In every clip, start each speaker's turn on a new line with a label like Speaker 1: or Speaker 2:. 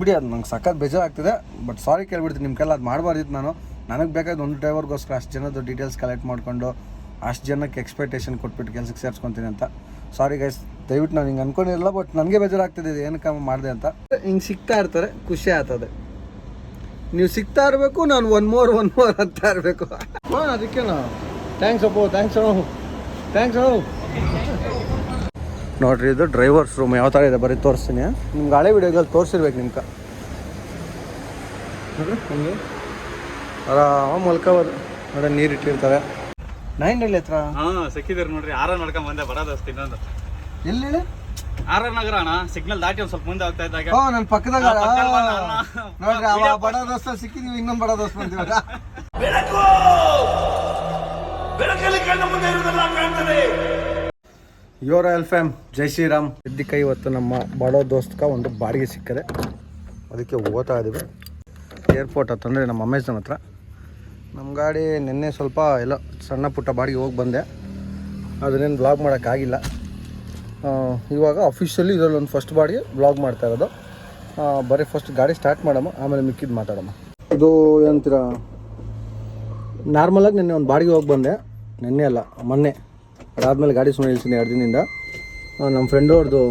Speaker 1: ಬಿಡಿ, ಅದು ನಂಗೆ ಸಖತ್ ಬೇಜಾರಾಗ್ತಿದೆ. ಬಟ್ ಸಾರಿ ಕೇಳ್ಬಿಡ್ತೀನಿ ನಿಮ್ಮ ಕೈಲಿ ಅದು ಮಾಡಬಾರ್ದಿತ್ತು ನಾನು. ನನಗೆ ಬೇಕಾದ ಒಂದು ಡ್ರೈವರ್ಗೋಸ್ಕರ ಅಷ್ಟು ಜನದ ಡೀಟೇಲ್ಸ್ ಕಲೆಕ್ಟ್ ಮಾಡಿಕೊಂಡು, ಅಷ್ಟು ಜನಕ್ಕೆ ಎಕ್ಸ್ಪೆಕ್ಟೇಷನ್ ಕೊಟ್ಬಿಟ್ಟು ಕೆಲಸಕ್ಕೆ ಸೇರಿಸ್ಕೊತೀನಿ ಅಂತ. ಸಾರಿ ಗೈಸ್ ದಯವಿಟ್ಟು ನಾನು ಹಿಂಗೆ ಅನ್ಕೊಂಡಿರಲ್ಲ ಬಟ್ ನನಗೆ ಬೇಜಾರಾಗ್ತಿದೆ, ಇದು ಏನಕ್ಕೆ ಮಾಡಿದೆ ಅಂತ. ಹಿಂಗೆ ಸಿಗ್ತಾ ಇರ್ತಾರೆ, ಖುಷಿ ಆಗ್ತದೆ. ನೀವು ಸಿಗ್ತಾ ಇರಬೇಕು, ನಾನು ಒನ್ ಮೋರ್ ಒನ್ ಮೋರ್ ಅಂತ ಇರಬೇಕು. ಅದಕ್ಕೆ ನಾನು ಥ್ಯಾಂಕ್ಸ್ ಅಪ್ಪು ಥ್ಯಾಂಕ್ಸ್ ಅಣ್ಣ. ಥ್ಯಾಂಕ್ಸ್ ಅಣ್ಣ. ನೋಡ್ರಿ ಇದು ಡ್ರೈವರ್ಸ್ ರೂಮ್ ಯಾವ ಥರ ಇದೆ ಬರೀ ತೋರಿಸ್ತೀನಿ. ನಿಮ್ಗೆ ಹಳೆ ವಿಡಿಯೋದಲ್ಲಿ ತೋರಿಸಿರ್ಬೇಕು ನಿಮ್ಗೆ. ಹಂಗೆ. ಆರಾಮ ಮಲ್ಕೋಬೋದು. ನೋಡಿ ನೀರು ಇಟ್ಟಿರ್ತಾರೆ. ನೈನ್ ಹಳ್ಳಿ ಹತ್ರ?
Speaker 2: ಹಾ ಸಿಕ್ಕಿದ್ರು ನೋಡ್ರಿ. ಆರ ನಡ್ಕೊಂಡ್ ಬಂದೆ ಬರೋದಷ್ಟು ಇನ್ನೊಂದು.
Speaker 1: ಎಲ್ಲಿ ಹೇಳಿ?
Speaker 2: ಆರ ನಗರ ಅಣ್ಣ. ಸಿಗ್ನಲ್ ದಾಟಿ ಒಂದ್ ಸ್ವಲ್ಪ ಮುಂದೆ ಹೋಗ್ತಾ ಇದ್ದಾಗ.
Speaker 1: ಓ ನನ್ನ ಪಕ್ಕದಾಗ. ನೋಡ್ರಿ ಅವ ಬಡ ದೋಸ್ತ ಸಿಕ್ಕಿದೀವಿ ಇನ್ನೊಂದು ಬಡ ದೋಸ್ತ ಬಂದಿವಾಗ ಯೋರ ಎಲ್ ಫ್ಯಾಮ್ ಜೈ ಶ್ರೀರಾಮ್ ಸಿದ್ದಿಕ ಇವತ್ತು ನಮ್ಮ ಬಾಡೋ ದೋಸ್ತಕ ಒಂದು ಬಾಡಿಗೆ ಸಿಕ್ಕರೆ ಅದಕ್ಕೆ ಓದ್ತಾ ಇದ್ದೀವಿ ಏರ್ಪೋರ್ಟ್ ಹತ್ತಂದರೆ ನಮ್ಮ ಅಮೆಝಾನ್ ಹತ್ರ. ನಮ್ಮ ಗಾಡಿ ನಿನ್ನೆ ಸ್ವಲ್ಪ ಎಲ್ಲ ಸಣ್ಣ ಪುಟ್ಟ ಬಾಡಿಗೆ ಹೋಗಿ ಬಂದೆ. ಅದನ್ನೇನು ಬ್ಲಾಗ್ ಮಾಡೋಕ್ಕಾಗಿಲ್ಲ ಇವಾಗ ಅಫಿಷಿಯಲಿ ಇದರಲ್ಲಿ ಒಂದು ಫಸ್ಟ್ ಬಾಡಿಗೆ ಬ್ಲಾಗ್ ಮಾಡ್ತಾ ಇರೋದು. ಬರೀ ಫಸ್ಟ್ ಗಾಡಿ ಸ್ಟಾರ್ಟ್ ಮಾಡಮ್ಮ ಆಮೇಲೆ ಮಿಕ್ಕಿದ್ದು ಮಾತಾಡಮ್ಮ ಇದು ಏನಂತೀರ? ನಾರ್ಮಲಾಗಿ ನಿನ್ನೆ ಒಂದು ಬಾಡಿಗೆ ಹೋಗಿ ಬಂದೆ. ನಿನ್ನೆ ಅಲ್ಲ ಮೊನ್ನೆ. ಅದಾದಮೇಲೆ ಗಾಡಿ ಸುಮ್ಮನೆ ನಿಲ್ಸಿನಿ ಎರಡು ದಿನದಿಂದ. ನಮ್ಮ ಫ್ರೆಂಡ್ ಅವ್ರದ್ದು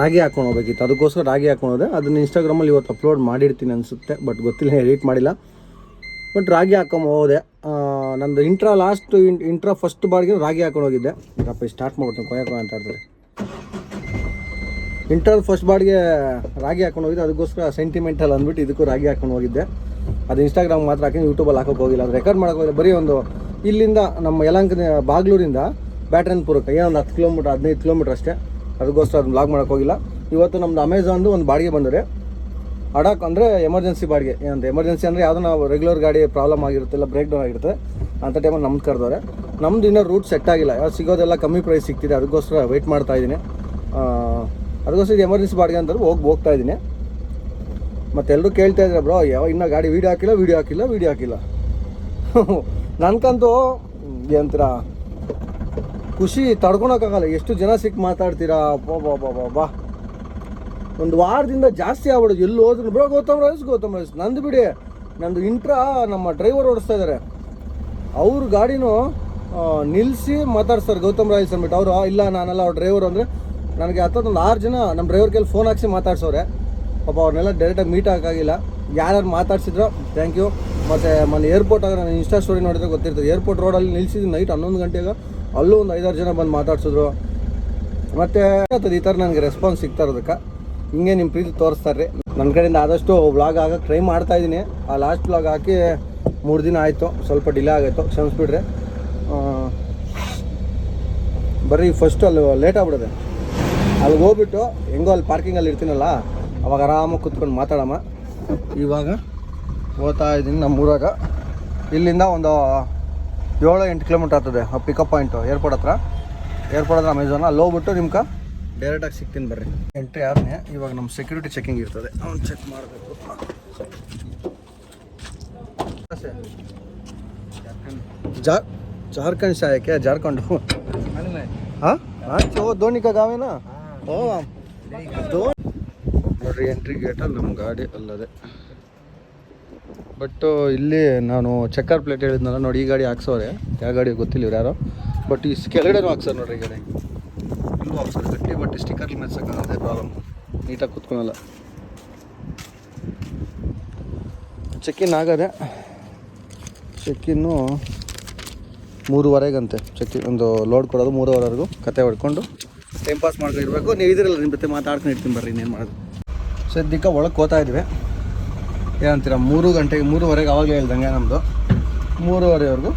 Speaker 1: ರಾಗಿ ಹಾಕೊಂಡು ಹೋಗ್ಬೇಕಿತ್ತು. ಅದಕ್ಕೋಸ್ಕರ ರಾಗಿ ಹಾಕೊಂಡು ಹೋದೆ. ಅದನ್ನ ಇನ್ಸ್ಟಾಗ್ರಾಮಲ್ಲಿ ಇವತ್ತು ಅಪ್ಲೋಡ್ ಮಾಡಿರ್ತೀನಿ ಅನಿಸುತ್ತೆ ಬಟ್ ಗೊತ್ತಿಲ್ಲ ಎಡಿಟ್ ಮಾಡಿಲ್ಲ. ಬಟ್ ರಾಗಿ ಹಾಕೊಂಡು ಹೋದೆ. ನಂದು ಇಂಟ್ರಾ ಲಾಸ್ಟ್ ಇಂಟ್ರಾ ಫಸ್ಟ್ ಬಾಡಿಗೆ ರಾಗಿ ಹಾಕೊಂಡು ಹೋಗಿದ್ದೆ. ಅಪ್ಪ ಸ್ಟಾರ್ಟ್ ಮಾಡ್ಬಿಡ್ತೀನಿ ಕೊಯ್ಯಕ ಅಂತ ಇರ್ತದೆ ಇಂಟರ್ ಫಸ್ಟ್ ಬಾಡಿಗೆ ರಾಗಿ ಹಾಕೊಂಡು ಹೋಗಿದ್ದೆ. ಅದಕ್ಕೋಸ್ಕರ ಸೆಂಟಿಮೆಂಟಲ್ ಅಂದ್ಬಿಟ್ಟು ಇದಕ್ಕೂ ರಾಗಿ ಹಾಕೊಂಡು ಹೋಗಿದ್ದೆ. ಅದು ಇನ್ಸ್ಟಾಗ್ರಾಮ್ ಮಾತ್ರ ಹಾಕಿ ಯೂಟ್ಯೂಬಲ್ಲಿ ಹಾಕೋಕೆ ಹೋಗಿಲ್ಲ. ಅದು ರೆಕಾರ್ಡ್ ಮಾಡೋಕೆ ಹೋಗಿಲ್ಲ. ಬರೀ ಒಂದು ಇಲ್ಲಿಂದ ನಮ್ಮ ಯಲಂಕ ಬಾಗ್ಲೂರಿಂದ ಬ್ಯಾಟ್ರನ್ಪುರಕ್ಕೆ ಏನೊಂದು ಹತ್ತು ಕಿಲೋಮೀಟ್ರ್, ಹದಿನೈದು ಕಿಲೋಮೀಟ್ರ್ ಅಷ್ಟೇ. ಅದಕ್ಕೋಸ್ಕರ ಅದನ್ನ ಬ್ಲಾಗ್ ಮಾಡೋಕೆ ಹೋಗಿಲ್ಲ. ಇವತ್ತು ನಮ್ದು ಅಮೆಝಾನ್ದು ಒಂದು ಬಾಡಿಗೆ ಬಂದರೆ ಅಡಾಕ್ ಅಂದರೆ ಎಮರ್ಜೆನ್ಸಿ ಬಾಡಿಗೆ. ಏನಂತ ಎಮರ್ಜೆನ್ಸಿ ಅಂದರೆ ಯಾವುದೋ ನಾವು ರೆಗ್ಯುಲರ್ ಗಾಡಿ ಪ್ರಾಬ್ಲಮ್ ಆಗಿರುತ್ತೆ ಇಲ್ಲ ಬ್ರೇಕ್ ಡೌನ್ ಆಗಿರುತ್ತೆ ಅಂಥ ಟೈಮಲ್ಲಿ ನಮ್ದು ಕರೆದವ್ರೆ. ನಮ್ದು ಇನ್ನೂ ರೂಟ್ ಸೆಟ್ ಆಗಿಲ್ಲ. ಯಾವ ಸಿಗೋದೆಲ್ಲ ಕಮ್ಮಿ ಪ್ರೈಸ್ ಸಿಗ್ತಿದೆ. ಅದಕ್ಕೋಸ್ಕರ ವೆಯ್ಟ್ ಮಾಡ್ತಾ ಇದ್ದೀನಿ. ಅದಕ್ಕೋಸ್ಕರ ಇದು ಎಮರ್ಜೆನ್ಸಿ ಬಾಡಿಗೆ ಅಂತ ಹೋಗಿ, ಹೋಗ್ತಾ ಇದ್ದೀನಿ. ಮತ್ತೆ ಎಲ್ಲರೂ ಕೇಳ್ತಾ ಇದ್ದಾರೆ ಬ್ರೋ ಯಾವ ಇನ್ನೂ ಗಾಡಿ ವೀಡಿಯೋ ಹಾಕಿಲ್ಲ ವೀಡಿಯೋ ಹಾಕಿಲ್ಲ ವೀಡಿಯೋ ಹಾಕಿಲ್ಲ. ನನಗಂತೂ ಏನಂತೀರ? ಖುಷಿ ತಡ್ಕೊಳಕ್ಕಾಗಲ್ಲ. ಎಷ್ಟು ಜನ ಸಿಕ್ಕಿ ಮಾತಾಡ್ತೀರಾ? ಬಾ ಬಾ ಬಾ ಬಾ ಬಾ. ಒಂದು ವಾರದಿಂದ ಜಾಸ್ತಿ ಆಗ್ಬಿಡೋದು. ಎಲ್ಲಿ ಹೋದ್ರು ಬ್ರೋ, ಗೌತಮ್ ರಾಜ್ ಗೌತಮ್ ರಾಜ್ ನಂದು ಬಿಡಿ. ನಂದು ಇಂಟ್ರಾ ನಮ್ಮ ಡ್ರೈವರ್ ಓಡಿಸ್ತಾ ಇದ್ದಾರೆ ಅವ್ರ ಗಾಡಿನೂ ನಿಲ್ಲಿಸಿ ಮಾತಾಡ್ಸ್ತಾರೆ ಗೌತಮ್ ರಾಜ್ ಅಂದ್ಬಿಟ್ಟು. ಅವರು ಇಲ್ಲ, ನಾನೆಲ್ಲ ಅವ್ರ ಡ್ರೈವರ್ ಅಂದರೆ ನನಗೆ ಹತ್ತೊಂದು ಆರು ಜನ ನಮ್ಮ ಡ್ರೈವರ್ ಕೈಲಿ ಫೋನ್ ಹಾಕ್ಸಿ ಮಾತಾಡ್ಸೋರೆ ಪಾಪ ಅವ್ರನ್ನೆಲ್ಲ ಡೈರೆಕ್ಟಾಗಿ ಮೀಟ್ ಆಗೋಕ್ಕಾಗಿಲ್ಲ. ಯಾರ್ಯಾರು ಮಾತಾಡ್ಸಿದ್ರು ಥ್ಯಾಂಕ್ ಯು ಮತ್ತು ಮೊನ್ನೆ ಏರ್ಪೋರ್ಟ್ ಆಗ ನಾನು ಇನ್ಸ್ಟಾ ಸ್ಟೋರಿ ನೋಡಿದ್ರೆ ಗೊತ್ತಿರ್ತದೆ. ಏರ್ಪೋರ್ಟ್ ರೋಡಲ್ಲಿ ನಿಲ್ಸಿದ್ದು ನೈಟ್ ಹನ್ನೊಂದು ಗಂಟೆಗೆ? ಅಲ್ಲೂ ಒಂದು ಐದಾರು ಜನ ಬಂದು ಮಾತಾಡ್ಸಿದ್ರು. ಮತ್ತು ಈ ಥರ ನನಗೆ ರೆಸ್ಪಾನ್ಸ್ ಸಿಗ್ತಾ ಇರೋದಕ್ಕೆ. ಹಿಂಗೆ ನಿಮ್ಮ ಪ್ರೀತಿ ತೋರಿಸ್ತಾರೆ ನನ್ನ ಕಡೆಯಿಂದ ಆದಷ್ಟು ವ್ಲಾಗ್ ಆಗಕ್ಕೆ ಟ್ರೈ ಮಾಡ್ತಾ ಇದ್ದೀನಿ ಆ ಲಾಸ್ಟ್ ವ್ಲಾಗ್ ಹಾಕಿ ಮೂರು ದಿನ ಆಯಿತು, ಸ್ವಲ್ಪ ಡಿಲೇ ಆಗಾಯಿತು ಕ್ಷಮಿಸ್ಬಿಡ್ರಿ. ಬರೀ ಫಸ್ಟ್ ಅಲ್ಲಿ ಲೇಟ್ ಆಗ್ಬಿಡದೆ. ಅಲ್ಲಿಗೆ ಹೋಗ್ಬಿಟ್ಟು ಹೆಂಗೋ ಅಲ್ಲಿ ಪಾರ್ಕಿಂಗಲ್ಲಿ ಇರ್ತೀನಲ್ಲ, ಅವಾಗ ಆರಾಮಾಗಿ ಕೂತ್ಕೊಂಡು ಮಾತಾಡಮ್ಮ. ಇವಾಗ ಹೋಗ್ತಾ ಇದ್ದೀನಿ ನಮ್ಮ ಊರಾಗ. ಇಲ್ಲಿಂದ ಒಂದು ಏಳು ಎಂಟು ಕಿಲೋಮೀಟರ್ ಆಗ್ತದೆ ಪಿಕಪ್ ಪಾಯಿಂಟು ಏರ್ಪೋರ್ಟ್ ಹತ್ರ. ಏರ್ಪೋರ್ಟ್ ಹತ್ರ ಅಮೆಝಾನ ಅಲ್ಲಿ ಹೋಗ್ಬಿಟ್ಟು ನಿಮ್ಗೆ ಡೈರೆಕ್ಟಾಗಿ ಸಿಗ್ತೀನಿ ಬರ್ರಿ. ಎಂಟ್ರಿ ಆದ್ಮೇಲೆ ಇವಾಗ ನಮ್ಮ ಸೆಕ್ಯೂರಿಟಿ ಚೆಕಿಂಗ್ ಇರ್ತದೆ. ಅವ್ನು ಚೆಕ್ ಮಾಡಬೇಕು. ಜಾರ್ಖಂಡ್ ಶಾಯಕ್ಕೆ ಜಾರ್ಖಂಡ್. ಹಾಂ? ಓ ಧೋನಿಕ ಗಾವೇನಾ? ಓ ನೋಡ್ರಿ ಎಂಟ್ರಿ ಗೇಟಲ್ಲಿ ನಮ್ಮ ಗಾಡಿ ಅಲ್ಲದೆ. ಬಟ್ ಇಲ್ಲಿ ನಾನು ಚೆಕ್ಕರ್ ಪ್ಲೇಟ್ ಹೇಳಿದ್ನಲ್ಲ, ನೋಡಿ ಈ ಗಾಡಿ ಹಾಕ್ಸೋರೆ. ಯಾವ ಗಾಡಿ ಗೊತ್ತಿಲ್ಲ ಇವ್ರು ಯಾರೋ. ಬಟ್ ಈ ಕೆಳಗಡೆನೂ ಹಾಕ್ಸೋರು ನೋಡ್ರಿ ಗಾಡಿ. ಇಲ್ಲೂ ಹಾಕ್ಸೋರು, ಗಟ್ಟಿ ಬಟ್ ಸ್ಟಿಕ್ಕರ್ ಮೆರ್ಸೋಕ್ಕಾಗದೆ ಪ್ರಾಬ್ಲಮ್ ನೀಟಾಗಿ ಕೂತ್ಕೊಳಲ್ಲ. ಚೆಕ್ಕಿನ್ ಆಗದೆ. ಚೆಕ್ಕಿನ್ನು ಮೂರುವರೆಗಂತೆ. ಚೆಕ್ ಒಂದು ಲೋಡ್ ಕೊಡೋದು ಮೂರುವರೆವರೆಗೂ. ಕತೆ ಹೊಡ್ಕೊಂಡು ಟೈಮ್ ಪಾಸ್ ಮಾಡ್ಕೊಂಡಿರ್ಬೇಕು ನೀವು ಇದಿರಲ್ಲ ನಿಮ್ಮ ಜೊತೆ ಮಾತಾಡ್ಕೊಂಡು ಇರ್ತೀನಿ ಬರ್ರಿ, ಇನ್ನೇನು ಮಾಡೋದು. ಸದ್ಯಕ್ಕೆ ಒಳಗೆ ಹೋಗ್ತಾ ಇದ್ವಿ ಏನಂತೀರ, ಮೂರು ಗಂಟೆಗೆ, ಮೂರುವರೆಗೆ ಆವಾಗಲೇ ಹೇಳ್ದಂಗೆ ನಮ್ಮದು ಮೂರುವರೆವರೆಗೂ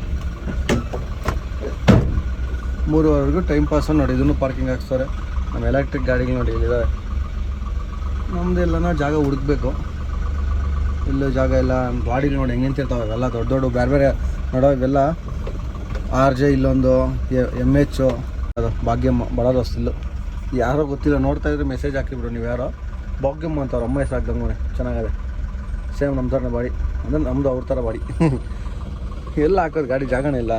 Speaker 1: ಮೂರುವರೆವರೆಗೂ ಟೈಮ್ ಪಾಸ್ ನೋಡಿ, ಇದನ್ನು ಪಾರ್ಕಿಂಗ್ ಹಾಕ್ಸ್ತಾರೆ. ನಮ್ಮ ಎಲೆಕ್ಟ್ರಿಕ್ ಗಾಡಿಗಳು ನೋಡಿ ಇಲ್ಲಿದ್ದಾವೆ ನಮ್ಮದೆಲ್ಲನ ಜಾಗ ಹುಡುಕ್ಬೇಕು. ಇಲ್ಲೂ ಜಾಗ ಎಲ್ಲ ಬಾಡಿ ನೋಡಿ ಹೆಂಗೆ ನಿಂತಿರ್ತಾವೆ ಅವೆಲ್ಲ ದೊಡ್ಡ ದೊಡ್ಡ ಬೇರೆ ಬೇರೆ ನೋಡೋ ಇವೆಲ್ಲ. ಆರ್ ಜೆ ಇಲ್ಲೊಂದು ಎಂ ಎಚ್ಚು ಅದು ಭಾಗ್ಯಮ್ಮ, ಬಡ ದೋಸ್ತಿಲ್ಲು ಯಾರೋ ಗೊತ್ತಿಲ್ಲ, ನೋಡ್ತಾ ಇದ್ರೆ ಮೆಸೇಜ್ ಹಾಕಿಬಿಡು ನೀವು ಯಾರೋ ಭಾಗ್ಯಮ್ಮ ಅಂತ ಅವ್ರ ಅಮ್ಮ ಹೆಸರು ಹಾಕ್ದಂಗೆ ಚೆನ್ನಾಗಿದೆ. ಸೇಮ್ ನಮ್ಮ ಥರ ಬಾಡಿ. ಅಂದರೆ ನಮ್ಮದು ಅವ್ರ ಥರ ಬಾಡಿ. ಎಲ್ಲ ಹಾಕೋದು ಗಾಡಿ ಜಾಗನೇ ಇಲ್ಲ.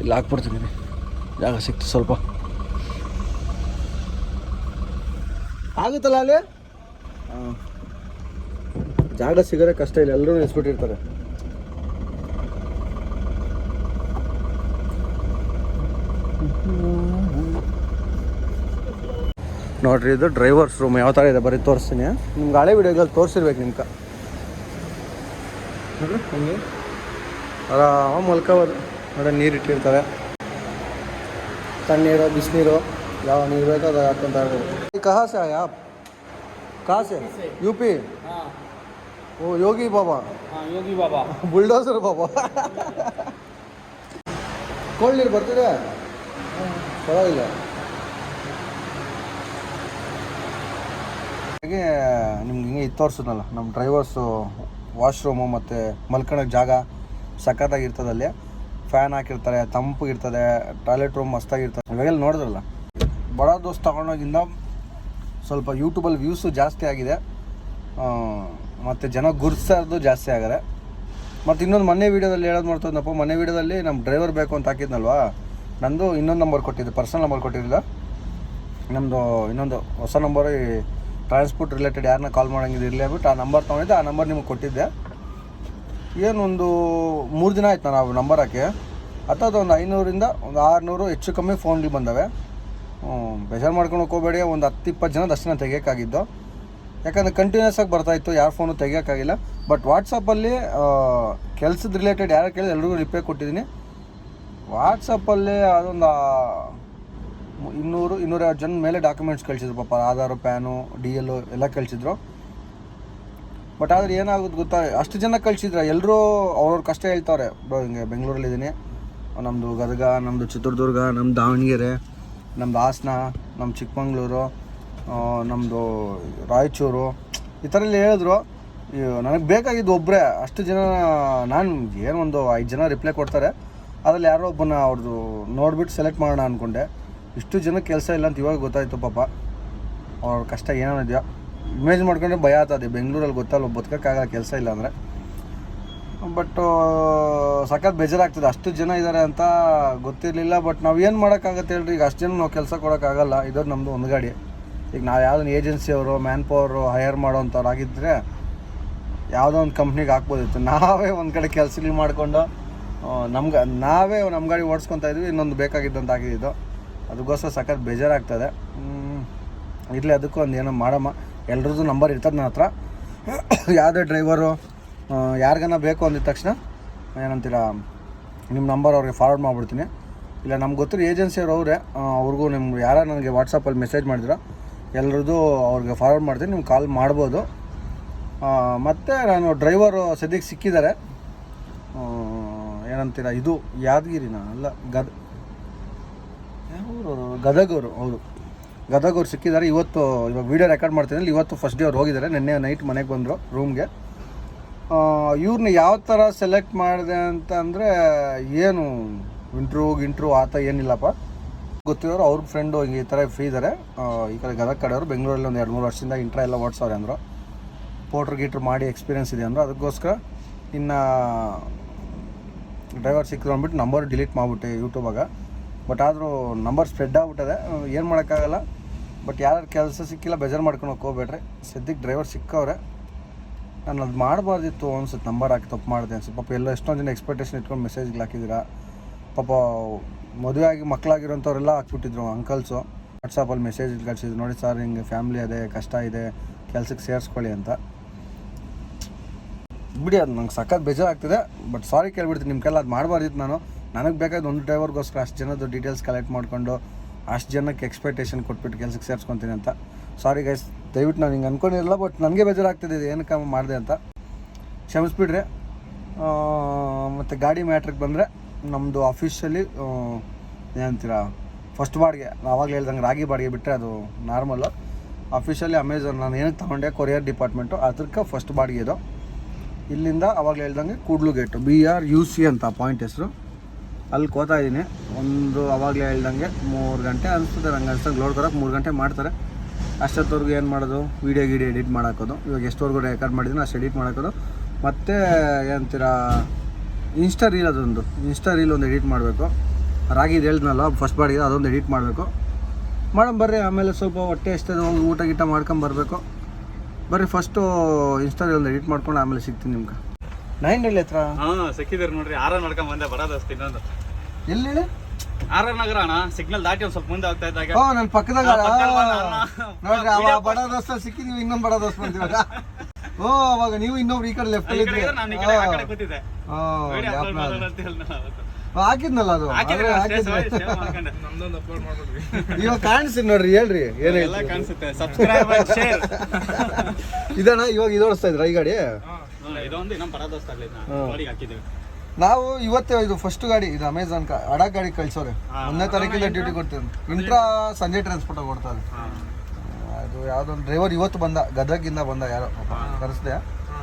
Speaker 1: ಇಲ್ಲಿ ಹಾಕ್ಬಿಡ್ತೀನಿ. ಜಾಗ ಸಿಕ್ತು ಸ್ವಲ್ಪ. ಆಗುತ್ತಲ್ಲ ಅಲ್ಲಿ? ಜಾಗ ಸಿಗೋದೇ ಕಷ್ಟ ಇಲ್ಲ. ಎಲ್ಲರೂ ನಿಲ್ಸ್ಬಿಟ್ಟಿರ್ತಾರೆ. ನೋಡ್ರಿ ಇದು ಡ್ರೈವರ್ಸ್ ರೂಮ್ ಯಾವ ಥರ ಇದೆ ಬರೀ ತೋರಿಸ್ತೀನಿ. ನಿಮ್ಗೆ ಹಳೆ ವಿಡಿಯೋಗಳಲ್ಲಿ ತೋರಿಸಿರ್ಬೇಕು ನಿಮ್ಗೆ ಆರಾಮ್ ಹಂಗೆ. ಆರಾಮ ಮಲ್ಕೋಬೋದು. ನೋಡಿ ನೀರು ಇಟ್ಟಿರ್ತಾರೆ. ತಣ್ಣೀರು ಬಿಸಿನೀರು ಯಾವ ನೀರು ಬೇಕೋ ಅದು ಹಾಕೊಂತ ಇರ್ಬೋದು. ಕಹಾ ಸೆ ಆಯ ಆಪ್? ಕಹಾ ಸೆ ಯು ಪಿ ಓ ಯೋಗಿ ಬಾಬಾ.
Speaker 2: ಯೋಗಿ ಬಾಬಾ.
Speaker 1: ಬುಲ್ಡೋಸರ್ ಬಾಬಾ. ಕೋಲ್ಡ್ ನೀರು ಬರ್ತಿದೆ? ಪರವಾಗಿಲ್ಲ. ಹಾಗೆ ನಿಮ್ಗೆ ಹಿಂಗೆ ಇದು ತೋರಿಸಿದ್ನಲ್ಲ ನಮ್ಮ ಡ್ರೈವರ್ಸು ವಾಶ್ರೂಮು ಮತ್ತು ಮಲ್ಕೊಳಕ್ಕೆ ಜಾಗ ಸಖತ್ತಾಗಿರ್ತದೆ ಅಲ್ಲಿ. ಫ್ಯಾನ್ ಹಾಕಿರ್ತಾರೆ ತಂಪಗಿರ್ತದೆ ಟಾಯ್ಲೆಟ್ ರೂಮ್ ಮಸ್ತಾಗಿರ್ತದೆ ಇವಾಗೆಲ್ಲ ನೋಡಿದ್ರಲ್ಲ, ಬಡ ದೋಸ್ತ್ ತಗೊಂಡೋಗಿಂದ ಸ್ವಲ್ಪ ಯೂಟ್ಯೂಬಲ್ಲಿ ವ್ಯೂಸು ಜಾಸ್ತಿ ಆಗಿದೆ. ಮತ್ತು ಜನ ಗುರ್ಸೋದು ಜಾಸ್ತಿ ಆಗಿದೆ. ಮತ್ತು ಇನ್ನೊಂದು ಮೊನ್ನೆ ವೀಡಿಯೋದಲ್ಲಿ ಹೇಳೋದು ಮಾಡ್ತದಪ್ಪ ಮೊನ್ನೆ ವೀಡಿಯೋದಲ್ಲಿ ನಮ್ಮ ಡ್ರೈವರ್ ಬೇಕು ಅಂತ ಹಾಕಿದ್ನಲ್ವಾ? ನಂದು ಇನ್ನೊಂದು ನಂಬರ್ ಕೊಟ್ಟಿದ್ದೆ ಪರ್ಸನಲ್ ನಂಬರ್ ಕೊಟ್ಟಿರಲಿಲ್ಲ ನಮ್ಮದು ಇನ್ನೊಂದು ಹೊಸ ನಂಬರು ಟ್ರಾನ್ಸ್ಪೋರ್ಟ್ ರಿಲೇಟೆಡ್ ಯಾರನ್ನ ಕಾಲ್ ಮಾಡೋಂಗಿದ್ದು ಇರಲಿ ಅಂದ್ಬಿಟ್ಟು ಆ ನಂಬರ್ ತೊಗೊಂಡಿದ್ದೆ. ಆ ನಂಬರ್ ನಿಮಗೆ ಕೊಟ್ಟಿದ್ದೆ. ಏನೊಂದು ಮೂರು ದಿನ ಆಯ್ತು ನಾನು ಆ ನಂಬರ್ ಹಾಕಿ. ಅಥವಾ ಒಂದು ಐನೂರಿಂದ ಒಂದು ಆರುನೂರು ಹೆಚ್ಚು ಕಮ್ಮಿ ಫೋನ್ಗಳು ಬಂದವೆ. ಬೇಜಾರು ಮಾಡ್ಕೊಂಡು ಹೋಗಬೇಡಿ. ಒಂದು ಹತ್ತು ಇಪ್ಪತ್ತು ಜನ ದರ್ಶನ ತೆಗಿಯೋಕ್ಕಾಗಿದ್ದು. ಯಾಕಂದರೆ ಕಂಟಿನ್ಯೂಸ್ ಆಗಿ ಬರ್ತಾಯಿತ್ತು ಯಾರ ಫೋನು ತೆಗಿಯೋಕ್ಕಾಗಿಲ್ಲ. ಬಟ್ ವಾಟ್ಸಪ್ಪಲ್ಲಿ ಕೆಲ್ಸದ ರಿಲೇಟೆಡ್ ಯಾರು ಕೇಳಿದ್ರೆ ಎಲ್ರಿಗೂ ರಿಪ್ಲೈ ಕೊಟ್ಟಿದ್ದೀನಿ. ವಾಟ್ಸಪ್ಪಲ್ಲಿ ಅದೊಂದು ಇನ್ನೂರು ಇನ್ನೂರೈವತ್ತು ಜನ ಮೇಲೆ ಡಾಕ್ಯುಮೆಂಟ್ಸ್ ಕಳಿಸಿದ್ರು ಪಾಪ. ಆಧಾರ್, ಪ್ಯಾನು ಡಿ ಎಲ್ ಎಲ್ಲ ಕಳಿಸಿದ್ರು. ಬಟ್ ಆದರೆ ಏನಾಗುತ್ತೆ ಗೊತ್ತಾ? ಅಷ್ಟು ಜನ ಕಳಿಸಿದ್ರೆ. ಎಲ್ಲರೂ ಅವ್ರವ್ರ ಕಷ್ಟ ಹೇಳ್ತಾವ್ರೆ. ಬ್ರೋ, ಹಿಂಗೆ ಬೆಂಗಳೂರಲ್ಲಿದ್ದೀನಿ ನಮ್ಮದು ಗದಗ ನಮ್ಮದು ಚಿತ್ರದುರ್ಗ ನಮ್ಮ ದಾವಣಗೆರೆ ನಮ್ಮದು ಹಾಸನ ನಮ್ಮ ಚಿಕ್ಕಮಂಗ್ಳೂರು ನಮ್ಮದು ರಾಯಚೂರು. ಈ ಥರ ಎಲ್ಲ ಹೇಳಿದ್ರು ನನಗೆ ಬೇಕಾಗಿದ್ದು ಒಬ್ಬರೇ ಅಷ್ಟು ಜನ ನಾನು ಏನೊಂದು ಐದು ಜನ ರಿಪ್ಲೈ ಕೊಡ್ತಾರೆ. ಅದರಲ್ಲಿ ಯಾರೋ ಒಬ್ಬನ ಅವ್ರದ್ದು ನೋಡ್ಬಿಟ್ಟು ಸೆಲೆಕ್ಟ್ ಮಾಡೋಣ ಅಂದ್ಕೊಂಡೆ ಇಷ್ಟು ಜನ ಕೆಲಸ ಇಲ್ಲ ಅಂತ ಇವಾಗ ಗೊತ್ತಾಯ್ತು ಪಾಪ. ಅವ್ರ ಕಷ್ಟ ಇದೆಯಾ? ಇಮೇಜ್ ಮಾಡ್ಕೊಂಡ್ರೆ ಭಯ ಆಗ್ತದೆ ಬೆಂಗಳೂರಲ್ಲಿ ಗೊತ್ತಲ್ಲ ಬದುಕೋಕ್ಕಾಗಲ್ಲ ಕೆಲಸ ಇಲ್ಲ ಅಂದರೆ. ಬಟ್ ಸಖತ್ ಬೇಜಾರಾಗ್ತದೆ. ಅಷ್ಟು ಜನ ಇದ್ದಾರೆ ಅಂತ ಗೊತ್ತಿರಲಿಲ್ಲ ಬಟ್ ನಾವು ಏನು ಮಾಡೋಕ್ಕಾಗತ್ತೆ ಹೇಳ್ರಿ? ಈಗ ಅಷ್ಟು ಜನ ನಾವು ಕೆಲಸ ಕೊಡೋಕ್ಕಾಗಲ್ಲ ಇರೋದು ನಮ್ಮದು ಒಂದು ಗಾಡಿ. ಈಗ ನಾವು ಯಾವುದೊಂದು ಏಜೆನ್ಸಿಯವರು ಮ್ಯಾನ್ ಪವರು ಹೈಯರ್ ಮಾಡೋವಂಥವ್ರು ಆಗಿದ್ದರೆ ಯಾವುದೋ ಒಂದು ಕಂಪ್ನಿಗೆ ಹಾಕ್ಬೋದಿತ್ತು. ನಾವೇ ಒಂದು ಕಡೆ ಕೆಲಸಗಳು ಮಾಡಿಕೊಂಡು ನಮ್ಗೆ, ನಾವೇ ನಮ್ಮ ಗಾಡಿ ಓಡಿಸ್ಕೊತಾ ಇದ್ವಿ, ಇನ್ನೊಂದು ಬೇಕಾಗಿದ್ದಂತ ಆಗಿದ್ದು ಅದಕ್ಕೋಸ್ಕರ ಸಖತ್ ಬೇಜಾರಾಗ್ತದೆ. ಇರಲಿ ಅದಕ್ಕೂ ಒಂದು ಏನೋ ಮಾಡಮ್ಮ. ಎಲ್ರದ್ದು ನಂಬರ್ ಇರ್ತದೆ ನನ್ನ ಹತ್ರ. ಯಾವುದೇ ಡ್ರೈವರು ಯಾರಿಗಾನ ಬೇಕು ಅಂದಿದ ತಕ್ಷಣ ಏನಂತೀರ ನಿಮ್ಮ ನಂಬರ್ ಅವ್ರಿಗೆ ಫಾರ್ವರ್ಡ್ ಮಾಡಿಬಿಡ್ತೀನಿ. ಇಲ್ಲ, ನಮ್ಗೆ ಗೊತ್ತಿರೋ ಏಜೆನ್ಸಿಯವ್ರು ಅವರೇ ಅವ್ರಿಗೂ ನಿಮ್ಗೆ ಯಾರ ನನಗೆ ವಾಟ್ಸಪ್ಪಲ್ಲಿ ಮೆಸೇಜ್ ಮಾಡಿದ್ರು, ಎಲ್ರದ್ದು ಅವ್ರಿಗೆ ಫಾರ್ವರ್ಡ್ ಮಾಡ್ತೀನಿ, ನಿಮ್ಗೆ ಕಾಲ್ ಮಾಡ್ಬೋದು. ಮತ್ತು ನಾನು ಡ್ರೈವರು ಸದ್ಯಕ್ಕೆ ಸಿಕ್ಕಿದ್ದಾರೆ. ಏನಂತೀರ, ಇದು ಯಾದಗಿರಿನ ಅಲ್ಲ, ಗದ ಗದಗವರು, ಹೌದು. ಗದಗವ್ರು ಸಿಕ್ಕಿದ್ದಾರೆ. ಇವತ್ತು, ಇವಾಗ ವೀಡಿಯೋ ರೆಕಾರ್ಡ್ ಮಾಡ್ತೀನಿ ಇವತ್ತು ಫಸ್ಟ್ ಡೇ ಅವ್ರು ಹೋಗಿದ್ದಾರೆ. ನಿನ್ನೆ ನೈಟ್ ಮನೆಗೆ ಬಂದರು ರೂಮ್ಗೆ ಇವ್ರನ್ನ ಯಾವ ಥರ ಸೆಲೆಕ್ಟ್ ಮಾಡಿದೆ ಅಂತ ಅಂದರೆ ಏನು ಇಂಟ್ರೂ ಗಿಂಟ್ರೂ ಆತ ಏನಿಲ್ಲಪ್ಪ. ಗೊತ್ತಿರೋರು ಅವ್ರ ಫ್ರೆಂಡು ಈ ಥರ ಫ್ರೀ ಇದ್ದಾರೆ ಈ ಕಡೆ ಗದಗ ಕಡೆಯವರು ಬೆಂಗಳೂರಲ್ಲಿ ಒಂದು ಎರಡು ಮೂರು ವರ್ಷದಿಂದ ಇಂಟ್ರಾ ಎಲ್ಲ ಓಡಿಸೋರೆ ಅಂದರು. ಪೋಟ್ರ್ ಗೀಟ್ರ್ ಮಾಡಿ ಎಕ್ಸ್ಪೀರಿಯನ್ಸ್ ಇದೆ ಅಂದರು. ಅದಕ್ಕೋಸ್ಕರ ಇನ್ನು ಡ್ರೈವರ್ ಸಿಕ್ಕಿದ್ರು ಅಂದ್ಬಿಟ್ಟು ನಂಬರ್ ಡಿಲೀಟ್ ಮಾಡಿಬಿಟ್ಟೆ ಯೂಟ್ಯೂಬಾಗ ಬಟ್ ಆದರೂ ನಂಬರ್ ಸ್ಪ್ರೆಡ್ ಆಗ್ಬಿಟ್ಟದೆ. ಏನು ಮಾಡೋಕ್ಕಾಗಲ್ಲ. ಬಟ್ ಯಾರು ಕೆಲಸ ಸಿಕ್ಕಿಲ್ಲ, ಬೇಜಾರು ಮಾಡ್ಕೊಂಡು ಹೋಗ್ಬೇಡ್ರಿ. ಸದ್ಯಕ್ಕೆ ಡ್ರೈವರ್ ಸಿಕ್ಕವ್ರೆ. ನಾನು ಅದು ಮಾಡಬಾರ್ದಿತ್ತು ಅನ್ಸುತ್ತೆ. ನಂಬರ್ ಹಾಕಿ ತಪ್ಪು ಮಾಡಿದೆ ಅನ್ಸುತ್ತೆ. ಪಾಪ ಎಲ್ಲ ಎಷ್ಟೊಂದು ಜನ ಎಕ್ಸ್ಪೆಕ್ಟೇಷನ್ ಇಟ್ಕೊಂಡು ಮೆಸೇಜ್ಗೆ ಹಾಕಿದ್ದೀರಾ ಪಾಪ ಮದುವೆ ಆಗಿ ಮಕ್ಕಳಾಗಿರೋಂಥವ್ರೆಲ್ಲ ಹಾಕ್ಬಿಟ್ಟಿದ್ರು ಅಂಕಲ್ಸು ವಾಟ್ಸಪ್ಪಲ್ಲಿ ಮೆಸೇಜ್ ಕಳಿಸಿದ್ರು. ನೋಡಿ ಸರ್ ಹಿಂಗೆ ಫ್ಯಾಮ್ಲಿ ಅದೇ, ಕಷ್ಟ ಇದೆ. ಕೆಲಸಕ್ಕೆ ಸೇರಿಸ್ಕೊಳ್ಳಿ ಅಂತ. ಬಿಡಿ, ಅದು ನಂಗೆ ಸಖತ್ ಬೇಜಾರಾಗ್ತಿದೆ. ಬಟ್ ಸಾರಿ ಕೇಳ್ಬಿಡ್ತೀನಿ. ನಿಮ್ಮ ಕೈಲಿ ಅದು ಮಾಡಬಾರ್ದಿತ್ತು ನಾನು. ನನಗೆ ಬೇಕಾದ ಒಂದು ಡ್ರೈವರ್ಗೋಸ್ಕರ ಅಷ್ಟು ಜನದ ಡೀಟೇಲ್ಸ್ ಕಲೆಕ್ಟ್ ಮಾಡಿಕೊಂಡು ಅಷ್ಟು ಜನಕ್ಕೆ ಎಕ್ಸ್ಪೆಕ್ಟೇಷನ್ ಕೊಟ್ಬಿಟ್ಟು ಕೆಲಸಕ್ಕೆ ಸೇರಿಸ್ಕೊತೀನಿ ಅಂತ. ಸಾರಿ ಗೈಸ್ ದಯವಿಟ್ಟು ನಾನು ಹಿಂಗೆ ಅನ್ಕೊಂಡಿರಲ್ಲ ಬಟ್ ನನಗೆ ಬೇಜಾರಾಗ್ತಿದೆ ಇದು ಏನಕ್ಕೆ ಮಾಡಿದೆ ಅಂತ. ಕ್ಷಮಿಸ್ಬಿಡ್ರಿ. ಮತ್ತು ಗಾಡಿ ಮ್ಯಾಟ್ರಿಗೆ ಬಂದರೆ ನಮ್ಮದು ಆಫೀಸಲ್ಲಿ ಏನಂತೀರ ಫಸ್ಟ್ ಬಾಡಿಗೆ. ಆವಾಗಲೇ ಹೇಳ್ದಂಗೆ ರಾಗಿ ಬಾಡಿಗೆ ಬಿಟ್ಟರೆ ಅದು ನಾರ್ಮಲ್ಲು ಆಫೀಷಲಿ ಅಮೆಝಾನ್ ನಾನು ಏನಕ್ಕೆ ತೊಗೊಂಡೆ ಕೊರಿಯರ್ ಡಿಪಾರ್ಟ್ಮೆಂಟು ಅದಕ್ಕೆ ಫಸ್ಟ್ ಬಾಡಿಗೆ ಇದು. ಇಲ್ಲಿಂದ ಆವಾಗಲೇ ಹೇಳ್ದಂಗೆ Kudlu gate B R U C ಅಂತ ಪಾಯಿಂಟ್ ಹೆಸರು. ಅಲ್ಲಿ ಕೋತಾ ಇದ್ದೀನಿ. ಒಂದು ಅವಾಗಲೇ ಹೇಳ್ದಂಗೆ ಮೂರು ಗಂಟೆ ಅನಿಸ್ತದೆ ನಂಗೆ ಅನ್ಸಂಗೆ ಲೋಡ್ ಕೊಡೋಕೆ ಮೂರು ಗಂಟೆ ಮಾಡ್ತಾರೆ. ಅಷ್ಟೊತ್ತವರೆಗೂ ಏನು ಮಾಡೋದು? ವೀಡಿಯೋ ಗೀಡಿಯೋ ಎಡಿಟ್ ಮಾಡಾಕೋದು. ಇವಾಗ ಎಷ್ಟುವರೆಗೂ ರೆಕಾರ್ಡ್ ಮಾಡಿದ್ದೀನಿ ಅಷ್ಟು ಎಡಿಟ್ ಮಾಡೋಕೋದು. ಮತ್ತು ಏನಂತೀರಾ ಇನ್ಸ್ಟಾ ರೀಲ್ ಅದೊಂದು. ಇನ್ಸ್ಟಾ ರೀಲ್ ಒಂದು ಎಡಿಟ್ ಮಾಡಬೇಕು. ರಾಗಿದು ಹೇಳ್ದ್ನಲ್ಲ ಫಸ್ಟ್ ಬಾಡಿಗೆ ಅದೊಂದು ಎಡಿಟ್ ಮಾಡಬೇಕು. ಮಾಡೋಣ ಬರ್ರಿ. ಆಮೇಲೆ ಸ್ವಲ್ಪ ಹೊಟ್ಟೆ ಎಷ್ಟೇ ಊಟ ಗೀಟ ಮಾಡ್ಕೊಂಡು ಬರಬೇಕು. ಬರ್ರಿ ಫಸ್ಟು ಇನ್ಸ್ಟಾದಲ್ಲಿ ಒಂದು ಎಡಿಟ್ ಮಾಡ್ಕೊಂಡು ಆಮೇಲೆ ಸಿಗ್ತೀನಿ ನಿಮ್ಗೆ. ನೈನ್ ಹಳ್ಳಿ ಹತ್ರ?
Speaker 2: ಹಾ ನೋಡ್ರಿ. ಆರ ನಡ್ಕೊಂಡ್ ಬಂದೆ ಬರೋದಷ್ಟು ಇನ್ನೊಂದು.
Speaker 1: ಎಲ್ಲಿ ಹೇಳಿ?
Speaker 2: ಆರ್ ನಗರ ಅಣ್ಣ ಸಿಗ್ನಲ್ ದಾಟಿ ಒಂದ್ ಸ್ವಲ್ಪ ಮುಂದೆ ಹೋಗ್ತಾ ಇದ್ದಾಗ.
Speaker 1: ಓ ನನ್ನ ಪಕ್ಕದಾಗ.
Speaker 2: ಆ, ಪಕ್ಕದಲ್ಲಿ ಬಂದ ಅಣ್ಣ.
Speaker 1: ನೋಡ್ರಿ ಅವ ಬಡ ದೋಸ್ತ ಸಿಕ್ಕಿದೀವಿ ಇನ್ನೊಂದು ಬಡ ದೋಸ್ತ ಬಂದಿವಾಗ. ಓ ಅವಾಗ ನೀವು ಇನ್ನೊಬ್ರು ಈ ಕಡೆ ಲೆಫ್ಟ್
Speaker 2: ಈ ಕಡೆ ಇದ್ರೆ. ನಾನು ಈ ಕಡೆ ಆ ಕಡೆ ಕೂತಿದ್ದೆ. ವಿಡಿಯೋ ಅಪ್ಲೋಡ್ ಮಾಡೋಣ ಅಂತ ಹೇಳಿ ನಾನು ಅವತ್ತು.
Speaker 1: ಹಾಕಿದ್ನಲ್ಲ ಅದು?
Speaker 2: ಹಾಕಿದ್ರೆ
Speaker 1: ಅದೇ
Speaker 2: ಅಷ್ಟೇ,
Speaker 1: ಹಾಕಿದ್ದೆ.
Speaker 2: sorry, share ಮಾಡ್ಕೊಂಡೆ.
Speaker 1: ಇವಾಗ ಕಾಣಿಸ್ತೀನಿ ನೋಡ್ರಿ ಹೇಳ್ರಿ ಏನ್
Speaker 2: ಎಲ್ಲ ಕಾಣಿಸುತ್ತೆ. ಸಬ್ಸ್ಕ್ರೈಬ್ ಶೇರ್
Speaker 1: ಇದಣ್ಣ ಇವಾಗ ಇದು ಓಡಿಸ್ತಾ ಇದ್ರ ಈ ಗಾಡಿ?
Speaker 2: ಇದೊಂದು ಹಾಕಿದ್ದೀವಿ.
Speaker 1: ನಾವು ಇವತ್ತೇ ಇದು ಫಸ್ಟ್ ಗಾಡಿ ಇದು ಅಮೆಝಾನ್ ಅಡ ಗಾಡಿ ಕಳ್ಸೋರೆ. ಒಂದನೇ ತಾರೀಕಿಂದ ಡ್ಯೂಟಿ ಕೊಡ್ತೀವಿ ಇಂಟ್ರಾ ಸಂಜೆ ಟ್ರಾನ್ಸ್ಪೋರ್ಟ್ ಕೊಡ್ತಾರೆ. ಅದು ಯಾವುದೋ ಒಂದು ಡ್ರೈವರ್ ಇವತ್ತು ಬಂದ ಗದಗಿಂದ ಬಂದ ಯಾರೋ ಕರೆಸ್ದೆ.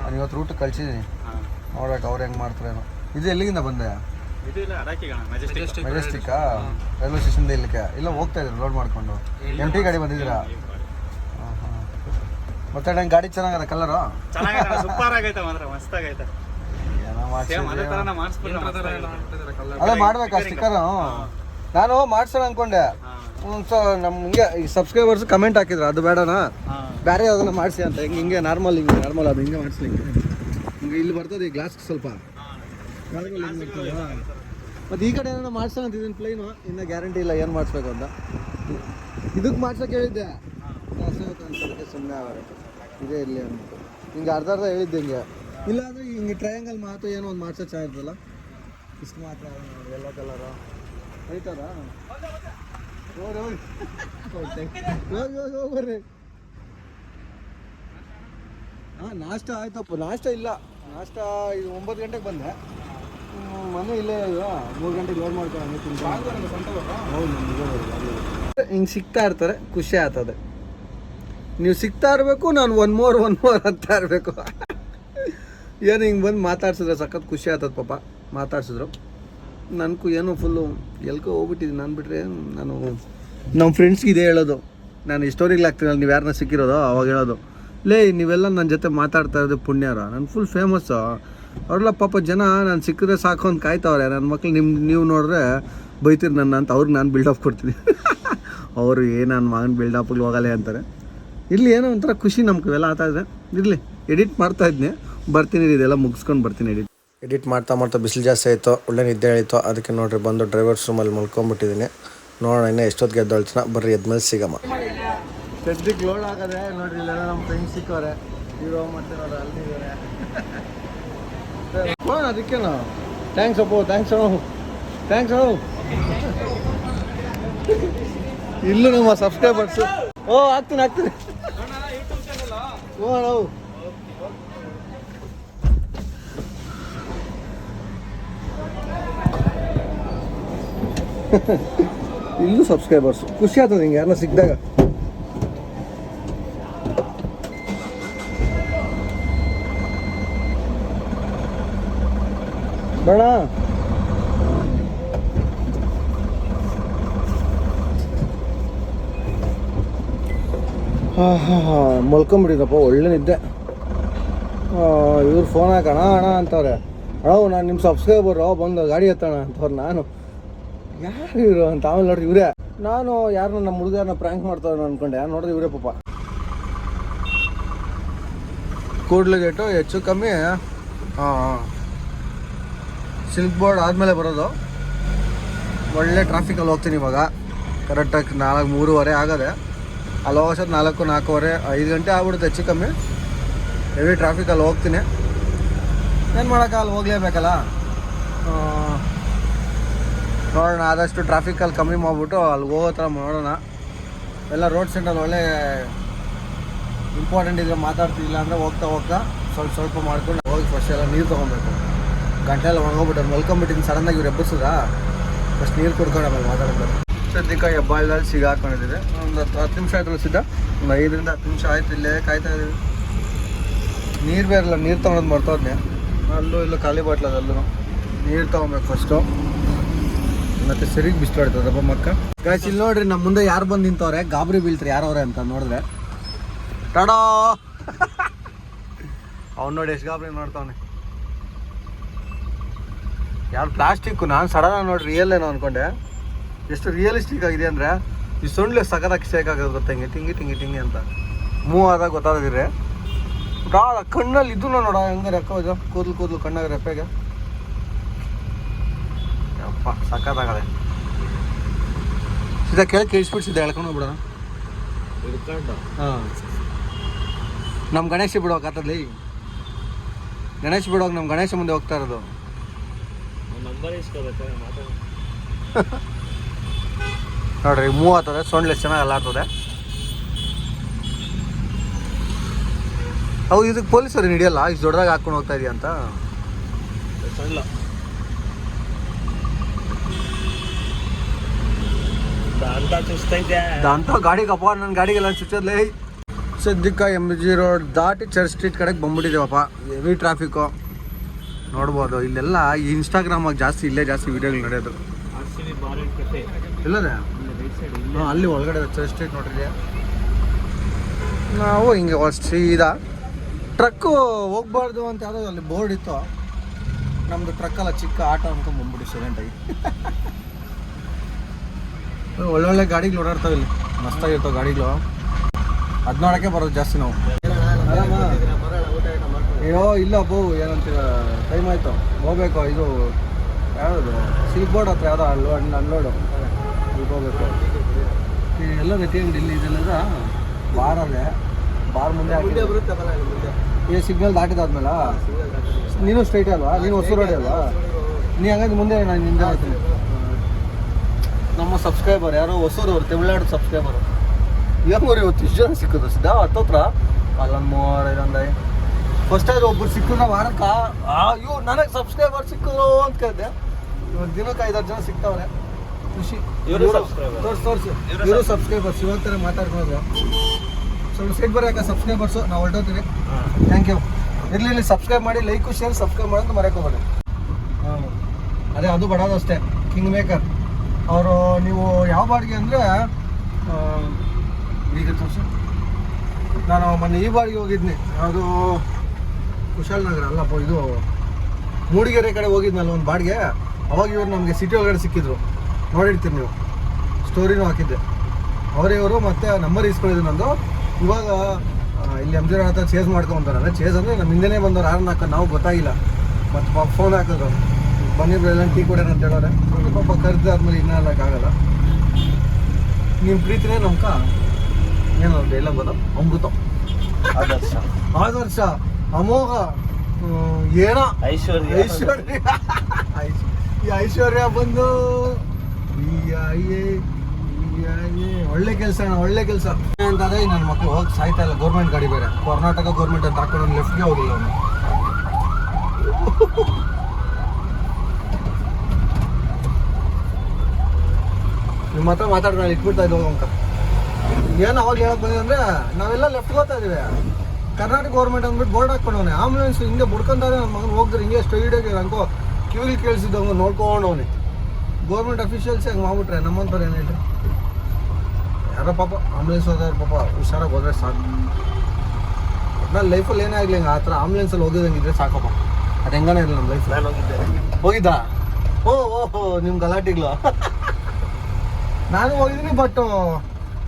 Speaker 1: ನಾನು ಇವತ್ತು ರೂಟ್ ಕಳ್ಸಿದ್ದೀನಿ ನೋಡ್ಬೇಕು ಅವ್ರು ಹೆಂಗೆ ಮಾಡ್ತಾರೇನೋ ಇದು ಎಲ್ಲಿಗಿಂದ ಬಂದೆ? ಮೆಜೆಸ್ಟಿಕ್ಕಾ ರೈಲ್ವೆ ಸ್ಟೇಷನ್ ಇಲ್ಲಿಗೆ ಇಲ್ಲ ಹೋಗ್ತಾ ಇದ್ದೀರಾ ಲೋಡ್ ಮಾಡ್ಕೊಂಡು? ಎಂ ಟಿ ಗಾಡಿ ಬಂದಿದ್ದೀರಾ? ಮತ್ತೆ ನಂಗೆ ಗಾಡಿ ಚೆನ್ನಾಗದ ಕಲರು
Speaker 2: ಚೆನ್ನಾಗೈತೆ ಸೂಪರ್ ಆಗೈತೆ ಮಾತ್ರ ಮಸ್ತ್ ಆಗೈತೆ
Speaker 1: ಏನೋ
Speaker 2: ಸೇಮ್ ಅದೇ
Speaker 1: ಮಾಡ್ಬೇಕಾ ಸ್ಟಿಕ್ಕರ್ ನಾನು ಮಾಡ್ಸೋಣ ಅನ್ಕೊಂಡೆ. ಸೊ ನಮ್ ಹಿಂಗೆ ಈ ಸಬ್ಸ್ಕ್ರೈಬರ್ಸ್ ಕಮೆಂಟ್ ಹಾಕಿದ್ರು ಅದು ಬೇಡನಾ? ಬೇರೆ ಯಾವ್ದನ್ನ ಮಾಡಿಸಿ ಅಂತ. ಹಿಂಗೆ ಹಿಂಗೆ ನಾರ್ಮಲ್ ಹಿಂಗೆ ನಾರ್ಮಲ್ ಅದು ಹಿಂಗೆ ಮಾಡಿಸ್ಲಿ ಹಿಂಗೆ ಇಲ್ಲಿ ಬರ್ತದೆ ಈ ಗ್ಲಾಸ್ ಸ್ವಲ್ಪ. ನಾರ್ಮಲ್ ಹಿಂಗೆ ಬರ್ತದಾ? ಮತ್ತೆ ಈ ಕಡೆ ಏನೋ ಮಾಡ್ಸೋಣ ಅಂತ ಇದನ್ನ ಪ್ಲೇನು ಇನ್ನೂ ಗ್ಯಾರಂಟಿ ಇಲ್ಲ ಏನು ಮಾಡಿಸ್ಬೇಕು ಅಂತ. ಇದಕ್ಕೆ ಮಾಡ್ಸೋಕೆ ಹೇಳಿದ್ದೆ. ಸುಮ್ಮನೆ ಅವರೇ ಇದೇ ಇರಲಿ ಅಂತ. ಹಿಂಗೆ ಅರ್ಧ ಅರ್ಧ ಹೇಳಿದ್ದೆ ಹಿಂಗೆ. ಇಲ್ಲ ಅಂದ್ರೆ ಹಿಂಗೆ ಟ್ರಯಾಂಗಲ್ ಮಾತು ಏನೋ ಒಂದು ಮಾಡ್ಸೋ ಚೆನ್ನಾಗಿರ್ತಲ್ಲ ಇಷ್ಟು ಮಾತ್ರ ಎಲ್ಲ ಕಲರು ಐತದ ಹೋಗ್ರಿ ಹೋಗಿ ಹೋಗಿ ಹೋಗಿ ಹೋಗಿ ಬರ್ರಿ. ಹಾಂ ನಾಷ್ಟ ಆಯ್ತಪ್ಪ. ನಾಷ್ಟ ಇಲ್ಲ. ನಾಷ್ಟ ಇದು ಒಂಬತ್ತು ಗಂಟೆಗೆ ಬಂದೆ. ಮನೆ ಇಲ್ಲೇ ಮೂರು ಗಂಟೆಗೆ ಲೋಡ್ ಮಾಡ್ಕೊಂಡು ಹೌದು ಹಿಂಗೆ ಸಿಗ್ತಾ ಇರ್ತಾರೆ ಖುಷಿ ಆಗ್ತದೆ. ನೀವು ಸಿಗ್ತಾ ಇರಬೇಕು, ನಾನು ಒನ್ ಮೋರ್ ಒನ್ ಮೋರ್ ಅಂತ ಇರಬೇಕು. ಏನು ಹಿಂಗೆ ಬಂದು ಮಾತಾಡ್ಸಿದ್ರೆ ಸಖತ್ ಖುಷಿ ಆಗ್ತದೆ ಪಾಪ, ಮಾತಾಡ್ಸಿದ್ರು. ನನಗೂ ಏನೋ ಫುಲ್ಲು ಎಲ್ಕೋ ಹೋಗ್ಬಿಟ್ಟಿದ್ದೀನಿ ನಾನು ಬಿಟ್ಟರೆ ನಾನು ನಮ್ಮ ಫ್ರೆಂಡ್ಸ್ಗೆ ಇದೇ ಹೇಳೋದು. ನಾನು ಸ್ಟೋರಿಗೆ ಆಗ್ತೀನಲ್ಲ ನೀವು ಯಾರನ್ನ ಸಿಕ್ಕಿರೋದು? ಅವಾಗ ಹೇಳೋದು. ಲೇ, ನೀವೆಲ್ಲ ನನ್ನ ಜೊತೆ ಮಾತಾಡ್ತಾ ಇರೋದು ಪುಣ್ಯರ. ನಾನು ಫುಲ್ ಫೇಮಸ್ಸು ಅವರೆಲ್ಲ ಪಾಪ ಜನ, ನಾನು ಸಿಕ್ಕಿದ್ರೆ ಸಾಕು ಅಂತ ಕಾಯ್ತವ್ರೆ. ನನ್ನ ಮಕ್ಳು ನಿಮ್ಮ ನೀವು ನೋಡಿದ್ರೆ ಬೈತೀರಿ ನನ್ನ ಅಂತ, ಅವ್ರಿಗೆ ನಾನು ಬಿಲ್ಡಪ್ ಕೊಡ್ತೀನಿ. ಅವರು ಏನು ನನ್ನ ಮಗನ ಬಿಲ್ಡಪ್ಗೆ ಹೋಗಲ್ಲ ಅಂತಾರೆ. ಇಲ್ಲಿ ಏನೋ ಒಂಥರ ಖುಷಿ ನಮ್ಗೆ ಇವೆಲ್ಲ ಆತ ಇದೆ ಇರಲಿ ಎಡಿಟ್ ಮಾಡ್ತಾ ಇದ್ನಿ. ಬರ್ತೀನಿ ರೀ ಇದೆಲ್ಲ ಮುಗಿಸ್ಕೊಂಡು ಬರ್ತೀನಿ ಎಡಿಟ್ ಎಡಿಟ್ ಮಾಡ್ತಾ ಮಾಡ್ತಾ ಬಿಸಿಲು ಜಾಸ್ತಿ ಆಯಿತು ಒಳ್ಳೆ ನಿದ್ದೆ ಆಯಿತು ಅದಕ್ಕೆ ನೋಡ್ರಿ ಬಂದು ಡ್ರೈವರ್ಸ್ ರೂಮಲ್ಲಿ ಮಲ್ಕೊಂಡ್ಬಿಟ್ಟಿದ್ದೀನಿ ನೋಡೋಣ ಇನ್ನೂ ಎಷ್ಟೊತ್ತಿಗೆ ಎದ್ದೊಳ್ತೀನ. ಬರ್ರಿ ಎದ್ಮೇಲೆ ಸಿಗಮ್ಮ. ಸದ್ಯಕ್ಕೆ ಲೋಡ್ ಆಗದೆ ನೋಡ್ರಿ ಇಲ್ಲ ನಮ್ಮ ಫ್ರೆಂಡ್ಸ್ ಸಿಕ್ಕವ್ರೆ ಹೀರೋ ಮತ್ತೆ ನೋಡ್ರಿ ಅಲ್ಲಿದ್ದಾರೆ ಫೋನ್ ನಾವು. ಥ್ಯಾಂಕ್ಸ್ ಅಪ್ಪು ಥ್ಯಾಂಕ್ಸ್ ಅಣ್ಣ. ಥ್ಯಾಂಕ್ಸ್ ಅಣ್ಣ. ಇಲ್ಲೂ ನಮ್ಮ ಸಬ್ಸ್ಕ್ರೈಬರ್ಸ್ ಓ ಆಗ್ತೀನಿ ಆಗ್ತೀನಿ. ಓ ನಾವು ಇಲ್ಲೂ ಸಬ್ಸ್ಕ್ರೈಬರ್ಸ್ ಖುಷಿ ಆಗ್ತದೆ ಹಿಂಗೆ ಯಾರನ್ನ ಸಿಕ್ಕಿದಾಗ ಬೇಡ ಹಾಂ ಹಾಂ ಹಾಂ ಮಲ್ಕೊಂಬಿಟ್ಟಿದ್ದಪ್ಪ ಒಳ್ಳೆ ನಿದ್ದೆ. ಇವ್ರು ಫೋನ್ ಹಾಕೋಣ, ಅಣ್ಣ ಅಂತವ್ರೆ. ಅಣ್ಣ, ನಾನು ನಿಮ್ಮ ಸಬ್ಸ್ಕ್ರೈಬರು ಬಂದು ಗಾಡಿ ಎತ್ತಣ ಅಂತವ್ರು ನಾನು. ಯಾರು ಇವರು ಅಂತ? ಆಮೇಲೆ ನೋಡ್ರಿ ಇವರೇ. ನಾನು ಯಾರನ್ನ ನಮ್ಮ ಹುಡುಗರನ್ನ ಪ್ರ್ಯಾಂಕ್ ಮಾಡ್ತಾವ್ರೆ ಅನ್ಕೊಂಡೆ. ನೋಡಿದ್ರೆ ಇವರೇ ಪಪ್ಪ ಕೂಡ್ಲು ಗೇಟು ಹೆಚ್ಚು ಕಮ್ಮಿ ಹಾಂ ಸಿಲ್ಕ್ ಬೋರ್ಡ್ ಆದಮೇಲೆ ಬರೋದು. ಒಳ್ಳೆ ಟ್ರಾಫಿಕಲ್ಲಿ ಹೋಗ್ತೀನಿ ಇವಾಗ. ಕರೆಕ್ಟಾಗಿ ನಾಲ್ಕು ಮೂರುವರೆ ಆಗದೆ. ಅಲ್ಲಿ ಹೋಗೋಷ್ಟೊತ್ತು ನಾಲ್ಕು, ನಾಲ್ಕೂವರೆ, ಐದು ಗಂಟೆ ಆಗ್ಬಿಡುತ್ತೆ, ಹೆಚ್ಚು ಕಮ್ಮಿ. ಹೆವಿ ಟ್ರಾಫಿಕಲ್ಲಿ ಹೋಗ್ತೀನಿ. ಏನು ಮಾಡೋಕ್ಕಲ್ಲ ಹೋಗಲೇಬೇಕಲ್ಲ? ನೋಡೋಣ, ಆದಷ್ಟು ಟ್ರಾಫಿಕಲ್ಲಿ ಕಮ್ಮಿ ಮಾಡಿಬಿಟ್ಟು ಅಲ್ಲಿ ಹೋಗೋ ಥರ ನೋಡೋಣ ಎಲ್ಲ ರೋಡ್ ಸೈಡಲ್ಲಿ ಒಳ್ಳೆ ಇಂಪಾರ್ಟೆಂಟ್ ಇದ್ರೆ ಮಾತಾಡ್ತಿಲ್ಲ ಅಂದರೆ ಹೋಗ್ತಾ ಹೋಗ್ತಾ ಸ್ವಲ್ಪ ಸ್ವಲ್ಪ ಮಾಡ್ಕೊಂಡು ಹೋಗಿ ಫಸ್ಟ್ ಎಲ್ಲ ನೀರು ತೊಗೊಬೇಕು. ಗಂಟೆಲ್ಲ ಒಣಗೋಗ್ಬಿಟ್ಟು ಮಲ್ಕೊಂಬಿಟ್ಟಿದ್ದೀನಿ ಸಡನ್ನಾಗಿ ಇವ್ರು ಎಬ್ಬಿಸಿದ್ರಾ ಫಸ್ಟ್ ನೀರು ಕುಡ್ಕೊಂಡು ಆಮೇಲೆ ಮಾತಾಡ್ಬೇಕು ಸದ್ಯಕ್ಕೆ ಹೆಬ್ಬಾಳದಲ್ಲಿ ಸಿಗಾಕೊಂಡಿದ್ದೀವಿ. ಒಂದು ಹತ್ತು ಹತ್ತು ನಿಮಿಷ ಆಯ್ತು ಸಿದ್ಧ? ಒಂದು ಐದರಿಂದ ಹತ್ತು ನಿಮಿಷ ಆಯ್ತು ಇಲ್ಲೇ ಕಾಯ್ತಾ ಇದ್ದೀವಿ. ನೀರು ಬೇರಲ್ಲ ನೀರು ತೊಗೊಳೋದು ಮರ್ತೋದ್ನೆ. ಅಲ್ಲೂ ಇಲ್ಲೂ ಖಾಲಿ ಬಾಟ್ಲದ ಅಲ್ಲೂ ನೀರು ತೊಗೊಬೇಕು ಫಸ್ಟು ಮತ್ತೆ ಸರಿಗೆ ಬಿಸ್ಲಾಡ್ತದಪ್ಪ ಮಕ್ಕ. ಗಾಯ್ಸ್ ಇಲ್ಲಿ ನೋಡ್ರಿ ನಮ್ಮ ಮುಂದೆ ಯಾರು ಬಂದು ನಿಂತವ್ರೆ? ಗಾಬರಿ ಬೀಳ್ತಾರೆ ಯಾರವ್ರೆ ಅಂತ ನೋಡಿದ್ರೆ. ಟಡೋ! ಅವ್ನು ನೋಡಿ ಎಷ್ಟು ಗಾಬರಿ ನೋಡ್ತಾವನೆ ಯಾರು ಪ್ಲಾಸ್ಟಿಕ್ಕು ನಾನು ಸಡನ್ ನೋಡಿ ರಿಯಲ್ ಏನೋ ಅನ್ಕೊಂಡೆ. ಎಷ್ಟು ರಿಯಲಿಸ್ಟಿಕ್ ಆಗಿದೆ ಅಂದರೆ ಈ ಸೊಂಡ್ಲೆ ಸಖತ್ತಾಗಿ ಶೇಕ್ ಆಗೋದು ಗೊತ್ತಾ? ಹಿಂಗೆ ಟಿಂಗಿ ಟಿಂಗಿ ಟಿಂಗಿ ಅಂತ. ಮೂವ್ ಆದಾಗ ಗೊತ್ತಾಗದಿದ್ರೆ. ರಾಳ ಕಣ್ಣಲ್ಲಿ ಇದು ನೋಡ ಹೆಂಗ ರೆಕ್ಕ ಕೂದಲು ಕೂದಲು ಕಣ್ಣಾಗ ರೆಪ್ಪೆಗೆ. ಅಪ್ಪ ಸಕ್ಕತ್ತಾಗದೆ ಸೀದಾ ಕೇಳಿ ಕೇಳಿಸ್ಬಿಟ್ಟು ಸೀದಾ ಹೇಳ್ಕೊಂಡು
Speaker 2: ಹಿಡ್ಕೊಂಡು
Speaker 1: ಹಾಂ ನಮ್ಮ ಗಣೇಶ ಬಿಡೋಕೆ ಆತದ್ಲಿ ಗಣೇಶ ಬಿಡೋಕೆ ನಮ್ಮ ಗಣೇಶ ಮುಂದೆ ಹೋಗ್ತಾ ಇರೋದು.
Speaker 2: ನಂಬರ್ ಇಸ್ಕೋಬೇಕು ಮಾತಾಡ.
Speaker 1: ನೋಡ್ರಿ ಮೂವ್ ಆಗ್ತದೆ ಸೊಂಡ್ಲೆ ಚೆನ್ನಾಗಿ ಅಲ್ಲಾಡ್ತದೆ. ಹೌದು ಇದಕ್ಕೆ ಪೊಲೀಸರು ಹಿಡಿಯಲ್ಲ? ಇಷ್ಟು ದೊಡ್ಡದಾಗ ಹಾಕೊಂಡು ಹೋಗ್ತಾ ಇದೆಯಾ ಅಂತ?
Speaker 2: ಸಣ್ಣ ಅಂತ
Speaker 1: ಗಾಡಿಗಪ್ಪ ನನ್ನ ಗಾಡಿಗೆಲ್ಲ ಚುಚ್ಚದ್ಲೇ ಸದ್ಯಕ್ಕೆ ಎಂ ಜಿ ರೋಡ್ ದಾಟಿ ಚರ್ಚ್ ಸ್ಟ್ರೀಟ್ ಕಡೆಗೆ ಬಂದ್ಬಿಟ್ಟಿದ್ದೇವಪ್ಪ. ಹೆವಿ ಟ್ರಾಫಿಕ್ಕು ನೋಡ್ಬೋದು ಇಲ್ಲೆಲ್ಲ ಈ ಇನ್ಸ್ಟಾಗ್ರಾಮಾಗ ಜಾಸ್ತಿ ಇಲ್ಲೇ ಜಾಸ್ತಿ ವೀಡಿಯೋಗಳು ನಡೆಯೋದು. ಇಲ್ಲದೆ? ಅಲ್ಲಿ ಒಳಗಡೆ ಚರ್ಚ್ ಸ್ಟ್ರೀಟ್ ನೋಡ್ರಿ ನಾವು ಹಿಂಗೆ ಸೀದಾ ಟ್ರಕ್ಕು ಹೋಗ್ಬಾರ್ದು ಅಂತ ಯಾವುದೋ ಅಲ್ಲಿ ಬೋರ್ಡ್ ಇತ್ತು. ನಮ್ಮದು ಟ್ರಕ್ಕಲ್ಲ ಚಿಕ್ಕ ಆಟೋ ಅನ್ಕೊಂಡ್ ಬಂದ್ಬಿಟ್ಟು ಸೈಲೆಂಟಾಗಿ ಒಳ್ಳೊಳ್ಳೆ ಗಾಡಿಗಳು ಓಡಾಡ್ತಾವೆ ಇಲ್ಲಿ. ಮಸ್ತಾಗಿರ್ತಾವೆ ಗಾಡಿಗಳು. ಅದು ನೋಡೋಕ್ಕೆ ಬರೋದು ಜಾಸ್ತಿ ನಾವು. ಅಯ್ಯೋ, ಇಲ್ಲ ಬೋ, ಏನಂತೀರ ಟೈಮ್ ಆಯಿತು. ಹೋಗ್ಬೇಕು, ಇದು ಯಾವುದು? ಸಿಲ್ಕ್ ಬೋರ್ಡ್ ಹತ್ರ ಯಾವುದೋ ಅನ್ಲೋಡ್ ಅನ್ಲೋಡು ಈ ಎಲ್ಲ ಗತಿ ಅಂಗಡಿ ಇಲ್ಲಿ ಇದೆಲ್ಲದ ಬಾರ್ ಬಾರ್ ಮುಂದೆ ಏ, ಸಿಗ್ನಲ್ ದಾಟಿದಾದ್ಮೇಲೆ? ನೀನು ಸ್ಟ್ರೈಟ್ ಅಲ್ವಾ? ನೀನು ಹೊಸೂರು ರೋಡ್ ಅಲ್ವಾ? ನೀ ಹಂಗಾಗಿ ಮುಂದೆ ನಾನು ನಿಂದೆ ಹೋಗ್ತೀನಿ ನಮ್ಮ ಸಬ್ಸ್ಕ್ರೈಬರ್ ಯಾರೋ? ಹೊಸೂರವ್ರು, ತಮಿಳ್ನಾಡು ಸಬ್ಸ್ಕ್ರೈಬರ್ ಹೆಂಗೋರಿ ಇವತ್ತು ಇಷ್ಟು ಜನ ಸಿಕ್ಕಿದ್ರು. ಸಿದ್ಧ? ಹತ್ತತ್ರ ಅಲ್ಲೊಂದು ಇದೊಂದು ಫಸ್ಟ್ ಆಗಿ ಒಬ್ರು ಸಿಕ್ಕಿದ್ರೆ ವಾರಕ್ಕೆ. ಅಯ್ಯೋ, ನನಗೆ ಸಬ್ಸ್ಕ್ರೈಬರ್ ಸಿಕ್ಕಿದ್ರು ಅಂತ ಕೇಳಿದೆ. ಇವಾಗ ದಿನಕ್ಕೆ ಐದಾರು ಜನ ಸಿಗ್ತಾವ್ರೆ. ಖುಷಿ.
Speaker 2: ಇವ್ರು
Speaker 1: ತೋರಿಸಿ
Speaker 2: ಇವ್ರು
Speaker 1: ಸಬ್ಸ್ಕ್ರೈಬರ್ಸ್ ಇವಾಗ ಥರ ಮಾತಾಡ್ಕೊಳ್ಳೋದು ಸ್ವಲ್ಪ ಸೈಡ್ ಬರೋಕ ಸಬ್ಸ್ಕ್ರೈಬರ್ಸು ನಾವು ಹೊರಟೋತೀವಿ ಥ್ಯಾಂಕ್ ಯು ಇರಲಿ ಇಲ್ಲಿ ಸಬ್ಸ್ಕ್ರೈಬ್ ಮಾಡಿ ಲೈಕು ಶೇರ್ ಸಬ್ಸ್ಕ್ರೈಬ್ ಮಾಡೋದು ಮರೆಯೋಕೋಬೇಡಿ ಹಾಂ. ಅದೇ ಅದು ಬಡೋದು ಅಷ್ಟೇ. ಕಿಂಗ್ ಮೇಕರ್ ಅವರು ನೀವು ಯಾವ ಬಾಡಿಗೆ ಅಂದರೆ ಈಗ ತೋರಿಸಿ. ನಾನು ಮೊನ್ನೆ ಈ ಬಾಡಿಗೆ ಹೋಗಿದ್ನಿ. ಅದು ಕುಶಾಲನಗರ ಅಲ್ಲಪ್ಪ ಇದು ಮೂಡಿಗೆರೆ ಕಡೆ ಹೋಗಿದ್ನಲ್ಲ ಒಂದು ಬಾಡಿಗೆ. ಅವಾಗ ಇವರು ನಮಗೆ ಸಿಟಿ ಒಳಗಡೆ ಸಿಕ್ಕಿದ್ರು. ನೋಡಿರ್ತೀರಿ ನೀವು. ಸ್ಟೋರಿನೂ ಹಾಕಿದ್ದೆ. ಅವರೇ ಇವರು ಮತ್ತೆ ನಂಬರ್ ಇಸ್ಕೊಂಡಿದ್ದು ನಂದು. ಇವಾಗ ಇಲ್ಲಿ ಎಂ ಜಿ ಹತ್ರ ಚೇಸ್ ಮಾಡ್ಕೊಂತಾರೆ ಚೇಸ್ ಅಂದರೆ ನಮ್ಮ ಹಿಂದೆನೇ ಬಂದವ್ರು. ಯಾರನ್ನ ಹಾಕೋದು ನಾವು ಗೊತ್ತಾಗಿಲ್ಲ. ಮತ್ತು ಪಾಪ ಫೋನ್ ಹಾಕಿದ್ರು ಬನ್ನಿ ಎಲ್ಲ ಟೀ ಕೊಡೋಣ ಅಂತ ಹೇಳೋರೆ. ಪಾಪ ಕರೆದು ಆದಮೇಲೆ ಇನ್ನೂ ಆಗಲ್ಲ ನಿಮ್ಮ ಪ್ರೀತಿನೇ ನಮ್ಕ ಏನು ಎಲ್ಲ ಬರೋ ಅಮೃತ.
Speaker 2: ಆದರ್ಶ.
Speaker 1: ಆದರ್ಶ. ಅಮೋಘ. ಏನ?
Speaker 2: ಐಶ್ವರ್ಯ.
Speaker 1: ಐಶ್ವರ್ಯ. ಐಶ್- ಈ ಐಶ್ವರ್ಯ ಬಂದು ಒಳ್ಳೆ ಕೆಲಸ ಒಳ್ಳೆ ಕೆಲಸ. ಅಂತಂದ್ರೆ ನನ್ನ ಮಕ್ಕಳು ಹೋಗಿ ಸಾಯ್ತಾ ಇಲ್ಲ ಗೌರ್ಮೆಂಟ್ ಗಾಡಿ ಬೇರೆ. ಕರ್ನಾಟಕ ಗೌರ್ಮೆಂಟ್ ಅಂತ ಹಾಕೊಂಡು ಲೆಫ್ಟ್ಗೆ ಹೋಗಿಲ್ಲ ಅವನು. ನಿಮ್ಮ ಹತ್ರ ಮಾತಾಡ್ಕೊಂಡು ಇಟ್ಬಿಡ್ತಾ ಇದ್ವು ಅಂತ. ಏನು ಅವಾಗ ಹೇಳಕ್ ಬಂದಿದೆ ಅಂದ್ರೆ, ನಾವೆಲ್ಲ ಲೆಫ್ಟ್ ಹೋಗ್ತಾ ಇದೀವಿ ಕರ್ನಾಟಕ ಗೌರ್ಮೆಂಟ್ ಅಂದ್ಬಿಟ್ಟು ಬೋರ್ಡ್ ಹಾಕೊಂಡವನೆ ಆಂಬುಲೆನ್ಸ್ ಹಿಂಗೆ ಬುಡ್ಕೊಂತಾರೆ ನನ್ನ ಮಗನ ಹೋಗಿದ್ರೆ ಹಿಂಗೆ ಸ್ಟೈಡಾಗಿ ಅಂಕೋ ಕಿವಿಲಿ ಕೇಳಿಸಿದಂಗ ನೋಡ್ಕೊಂಡು ಅವನಿ. ಗೌರ್ಮೆಂಟ್ ಅಫಿಷಿಯಲ್ಸ್ ಹೆಂಗೆ ಮಾಡ್ಬಿಟ್ರೆ? ನಮ್ಮಂಥವ್ರು ಏನು ಹೇಳ್ರಿ? ಯಾರೋ ಪಾಪ ಆಂಬುಲೆನ್ಸ್ ಹೋದವ್ರು ಪಾಪ ಹುಷಾರಾಗಿ ಹೋದ್ರೆ ಸಾಕು. ನನ್ನ ಲೈಫಲ್ಲಿ ಏನೇ ಆಗಲಿ ಆ ಥರ ಆಂಬುಲೆನ್ಸಲ್ಲಿ ಹೋಗಿದಂಗಿದ್ರೆ ಸಾಕಪ್ಪ. ಅದು ಹೆಂಗಾನೆ ಇರಲಿ ನಮ್ಮ ಲೈಫ್
Speaker 2: ನಾನು ಹೋಗಿದ್ದೆ
Speaker 1: ಹೋಗಿದ್ದಾ ಓ ಓಹೋ ನಿಮ್ಮ ಗಲಾಟೆಗಳು. ನಾನು ಹೋಗಿದ್ದೀನಿ ಬಟ್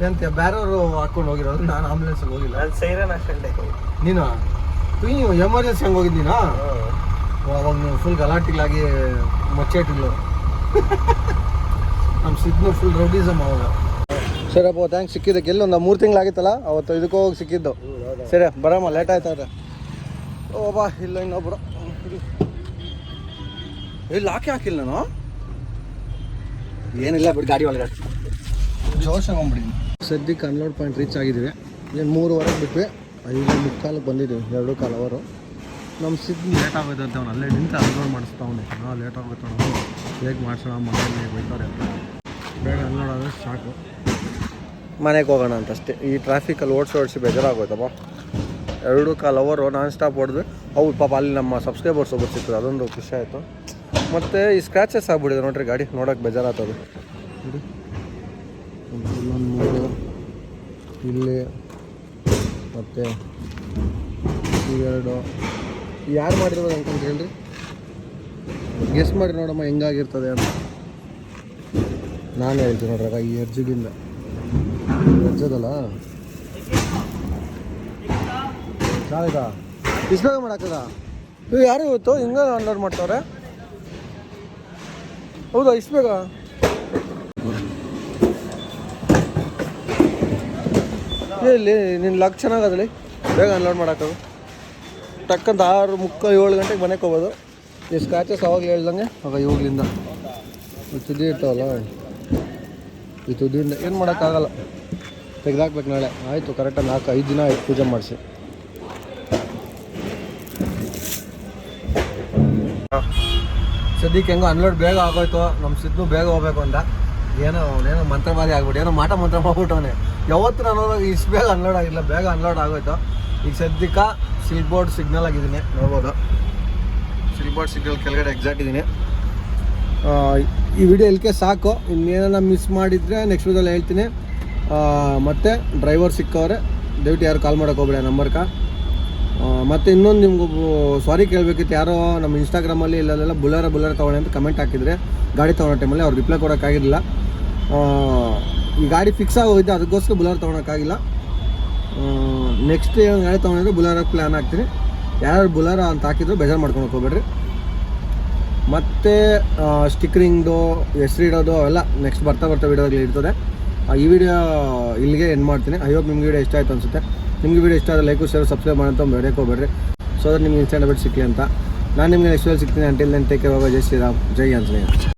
Speaker 1: ಎಂತ ಬೇರೆಯವರು ಹಾಕೊಂಡು ಹೋಗಿರೋದು ನಾನು ಆಂಬುಲೆನ್ಸಲ್ಲಿ ಹೋಗಿಲ್ಲ.
Speaker 2: ನಾನು ಸೈರನ್
Speaker 1: ನೀನು? ನೀನು ಎಮರ್ಜೆನ್ಸಿ ಹೆಂಗೆ ಹೋಗಿದ್ದೀನಾ ಅವಾಗ ನೀವು ಫುಲ್ ಗಲಾಟೆಗಳಾಗಿ ಮಚ್ಚೇಟಿಗಳು ನಮ್ಮ ಸಿಗ್ನಲ್ ಫುಲ್ ರೌಡಿಸಮ್ ಅವಾಗ. ಸರಿಯಪ್ಪ ಥ್ಯಾಂಕ್ಸ್ ಸಿಕ್ಕಿದ್ದಕ್ಕೆ. ಒಂದು ಮೂರು ತಿಂಗಳಾಗಿತ್ತಲ್ಲ? ಅವತ್ತು ಇದಕ್ಕೆ ಹೋಗಿ ಸಿಕ್ಕಿದ್ದು. ಸರಿ ಬರಮ್ಮ ಲೇಟ್ ಆಯ್ತವ್ರೆ ಓ ಬಾ ಇಲ್ಲ ಇನ್ನೊಬ್ರು. ಇಲ್ಲಿ ಹಾಕಿ ಹಾಕಿಲ್ಲ ನಾನು? ಏನಿಲ್ಲ ಬಿಡಿ ಗಾಡಿ ಒಳಗಡೆ. ಜೋಶ್ ಹೋಗ್ಬಿಡಿ ಸದ್ಯಕ್ಕೆ ಅನ್ಲೋಡ್ ಪಾಯಿಂಟ್ ರೀಚ್ ಆಗಿದ್ದೀವಿ ಏನು ಮೂರುವರೆಗೆ ಬಿಟ್ವಿ. ಐದು ಮುಕ್ಕಾಲಕ್ಕೆ ಬಂದಿದ್ದೀವಿ ಎರಡು ಕಾಲು ಅವರು ನಮ್ಮ ಸಿದ್ದು ಲೇಟ್ ಆಗೋಯ್ತು ಅಂತ ಅವ್ನು. ಅಲ್ಲೇ ನಿಂತು ಅನ್ಲೋಡ್ ಮಾಡಿಸ್ತಾವನು ಹಾಂ ಲೇಟ್ ಆಗುತ್ತೆ ನಾವು ಹೇಗೆ ಮಾಡ್ಸೋಣ ಮನೆಯಲ್ಲಿ ಬೈತಾರೆ ಅಂತ. ಬೇಗ ಅನ್ಲೋಡ್ ಆದರೆ ಸಾಕು. ಮನೆಗೆ ಹೋಗೋಣ ಅಂತ ಅಷ್ಟೇ ಈ ಟ್ರಾಫಿಕಲ್ಲಿ ಓಡಿಸಿ ಓಡಿಸಿ ಬೇಜಾರಾಗೋಯ್ತಪ್ಪ. ಎರಡು ಕಾಲು ಅವರು ನಾನ್ ಸ್ಟಾಪ್ ಹೊಡೆದು ಅವು ಪಾಪ ಅಲ್ಲಿ ನಮ್ಮ ಸಬ್ಸ್ಕ್ರೈಬರ್ಸ್ ಒಬ್ಬರು ಸಿಕ್ಕಿದ್ರು. ಅದೊಂದು ಖುಷಿ ಆಯಿತು. ಮತ್ತು ಈ ಸ್ಕ್ರ್ಯಾಚಸ್ ಆಗ್ಬಿಡಿದೆ ನೋಡ್ರಿ ಗಾಡಿ. ನೋಡೋಕೆ ಬೇಜಾರಾಗ್ತದೆ. ಇಲ್ಲೊಂದು ಮೂರು ಇಲ್ಲಿ ಮತ್ತು ಇವೆರಡು ಯಾರು ಮಾಡಿರೋದು ಅಂತ ಹೇಳ್ರಿ. ಗೆಸ್ ಮಾಡಿ ನೋಡಮ್ಮ ಹೆಂಗಾಗಿರ್ತದೆ ಅಂತ. ನಾನು ಹೇಳ್ತೀನಿ ನೋಡ್ರಾಗ ಈ ಎರ್ಜಿಡಿಂದ ಎರ್ಜದಲ್ಲ ಆಯ್ತಾ ಇಷ್ಟು ಮಾಡಾಕದ ಇವು ಯಾರು ಇವತ್ತು ಹಿಂಗ ಅನ್ಲೋಡ್ ಮಾಡ್ತಾವ್ರೆ. ಹೌದಾ ಇಷ್ಟು ಬೇಗ ಇಲ್ಲಿ ನಿನ್ನ ಲಕ್ ಚೆನ್ನಾಗದಲಿ ಬೇಗ ಅನ್ಲೋಡ್ ಮಾಡೋಕ್ಕದು ಟಕ್ಕಂತ ಆರು ಮುಕ್ಕ ಏಳು ಗಂಟೆಗೆ ಮನೆಗೆ ಹೋಗೋದು. ಈ ಸ್ಕ್ರಾಚಸ್ ಅವಾಗ ಹೇಳ್ದಂಗೆ ಆಗ ಇವಾಗಲಿಂದ. ತುದಿ ಇರ್ತಾವಲ್ಲ. ಈ ತುದಿಯಿಂದ ಏನು ಮಾಡೋಕ್ಕಾಗಲ್ಲ. ತೆಗ್ದಾಕ್ಬೇಕು ನಾಳೆ. ಆಯಿತು ಕರೆಕ್ಟಾಗಿ ನಾಲ್ಕು, ಐದು ದಿನ ಆಯ್ತು ಪೂಜೆ ಮಾಡಿಸಿ. ಸದ್ಯಕ್ಕೆ ಹೆಂಗೋ ಅನ್ಲೋಡ್ ಬೇಗ ಆಗೋಯ್ತು. ನಮ್ಮ ಸಿದ್ದು ಬೇಗ ಹೋಗ್ಬೇಕು ಅಂತ. ಏನೋ ಅವನೇನೋ ಮಂತ್ರವಾದಿ ಆಗ್ಬಿಟ್ಟು, ಏನೋ ಮಾಟ ಮಂತ್ರ ಹೋಗ್ಬಿಟ್ಟವನೇ ಯಾವತ್ತು ನಾನು ಇಷ್ಟು ಬೇಗ ಅನ್ಲೋಡ್ ಆಗಿಲ್ಲ, ಬೇಗ ಅನ್ಲೋಡ್ ಆಗೋಯ್ತು. ಈಗ ಸದ್ಯಕ್ಕೆ ಸಿಲ್ ಬೋರ್ಡ್ ಸಿಗ್ನಲ್ ಆಗಿದ್ದೀನಿ ನೋಡ್ಬೋದು? ಸೀಟ್ ಬೋರ್ಡ್ ಸಿಗ್ನಲ್ ಕೆಳಗಡೆ ಎಕ್ಸಾಕ್ಟ್ ಇದ್ದೀನಿ ಈ ವಿಡಿಯೋ ಇಲ್ಲಿಗೆ ಸಾಕು. ಇನ್ನೇನ ಮಿಸ್ ಮಾಡಿದರೆ ನೆಕ್ಸ್ಟ್ ವಿಡಿಯೋದಲ್ಲಿ ಹೇಳ್ತೀನಿ. ಮತ್ತು ಡ್ರೈವರ್ ಸಿಕ್ಕವ್ರೆ, ದಯವಿಟ್ಟು ಯಾರು ಕಾಲ್ ಮಾಡೋಕೆ ಹೋಗ್ಬೇಡ ನಂಬರ್ಕ ಮತ್ತು ಇನ್ನೊಂದು ನಿಮ್ಗೆ ಸಾರಿ ಕೇಳಬೇಕಿತ್ತು. ಯಾರೋ ನಮ್ಮ ಇನ್ಸ್ಟಾಗ್ರಾಮಲ್ಲಿ ಇಲ್ಲೆಲ್ಲ ಬುಲರ ಬುಲರ ತೊಗೊಳ್ಳಿ ಅಂತ ಕಮೆಂಟ್ ಹಾಕಿದರೆ ಗಾಡಿ ತೊಗೊಳೋ ಟೈಮಲ್ಲಿ ಅವ್ರು ರಿಪ್ಲೈ ಕೊಡೋಕ್ಕಾಗಿರಲಿಲ್ಲ. ಈ ಗಾಡಿ ಫಿಕ್ಸ್ ಆಗೋಗಿದ್ದೆ ಅದಕ್ಕೋಸ್ಕರ ಬುಲರ್ ತೊಗೊಳಕ್ಕಾಗಿಲ್ಲ. ನೆಕ್ಸ್ಟ್ ಏನು ಗಾಡಿ ತೊಗೊಂಡಿದ್ರೆ ಬುಲಾರ ಪ್ಲ್ಯಾನ್ ಹಾಕ್ತೀನಿ. ಯಾರು ಬುಲಾರ ಅಂತ ಹಾಕಿದ್ರು ಬೇಜಾರು ಮಾಡ್ಕೊಂಡು ಹೋಗ್ಬೇಡ್ರಿ. ಮತ್ತು ಸ್ಟಿಕ್ರಿಂಗ್ದು ಹೆಸರಿಡೋದು ಅವೆಲ್ಲ ನೆಕ್ಸ್ಟ್ ಬರ್ತಾ ಬರ್ತಾ ವೀಡಿಯೋದಲ್ಲಿ ಇರ್ತದೆ. ಆ, ಈ ವಿಡಿಯೋ ಇಲ್ಲಿಗೆ ಎಂಡ್ ಮಾಡ್ತೀನಿ. ಐ ಹೋಪ್ ನಿಮ್ಗೆ ವಿಡಿಯೋ ಇಷ್ಟ ಆಯ್ತು ಅನಿಸುತ್ತೆ. ನಿಮಗೆ ವಿಡಿಯೋ ಇಷ್ಟ ಆದರೆ ಲೈಕು ಶೇರ್ ಸಬ್ಸ್ಕ್ರೈಬ್ ಅಂತ ಬೇಡಕ್ಕೆ ಹೋಗ್ಬೇಡ್ರಿ. ಸೊ ದಟ್ ನಿಮ್ಗೆ ಇನ್ಸ್ಟೆಂಟ್ ಅಪ್ಡೇಟ್ ಸಿಕ್ಕಲಿ ಅಂತ. ನಾನು ನಿಮಗೆ ನೆಕ್ಸ್ಟ್ ಸಿಗ್ತೀನಿ. ಅಂಟಿಲ್ ದೆನ್ ಟೇಕ್ ಕೇರ್ ಜೈ ಶ್ರೀರಾಮ್. ಜೈ ಆಂಜನೇಯ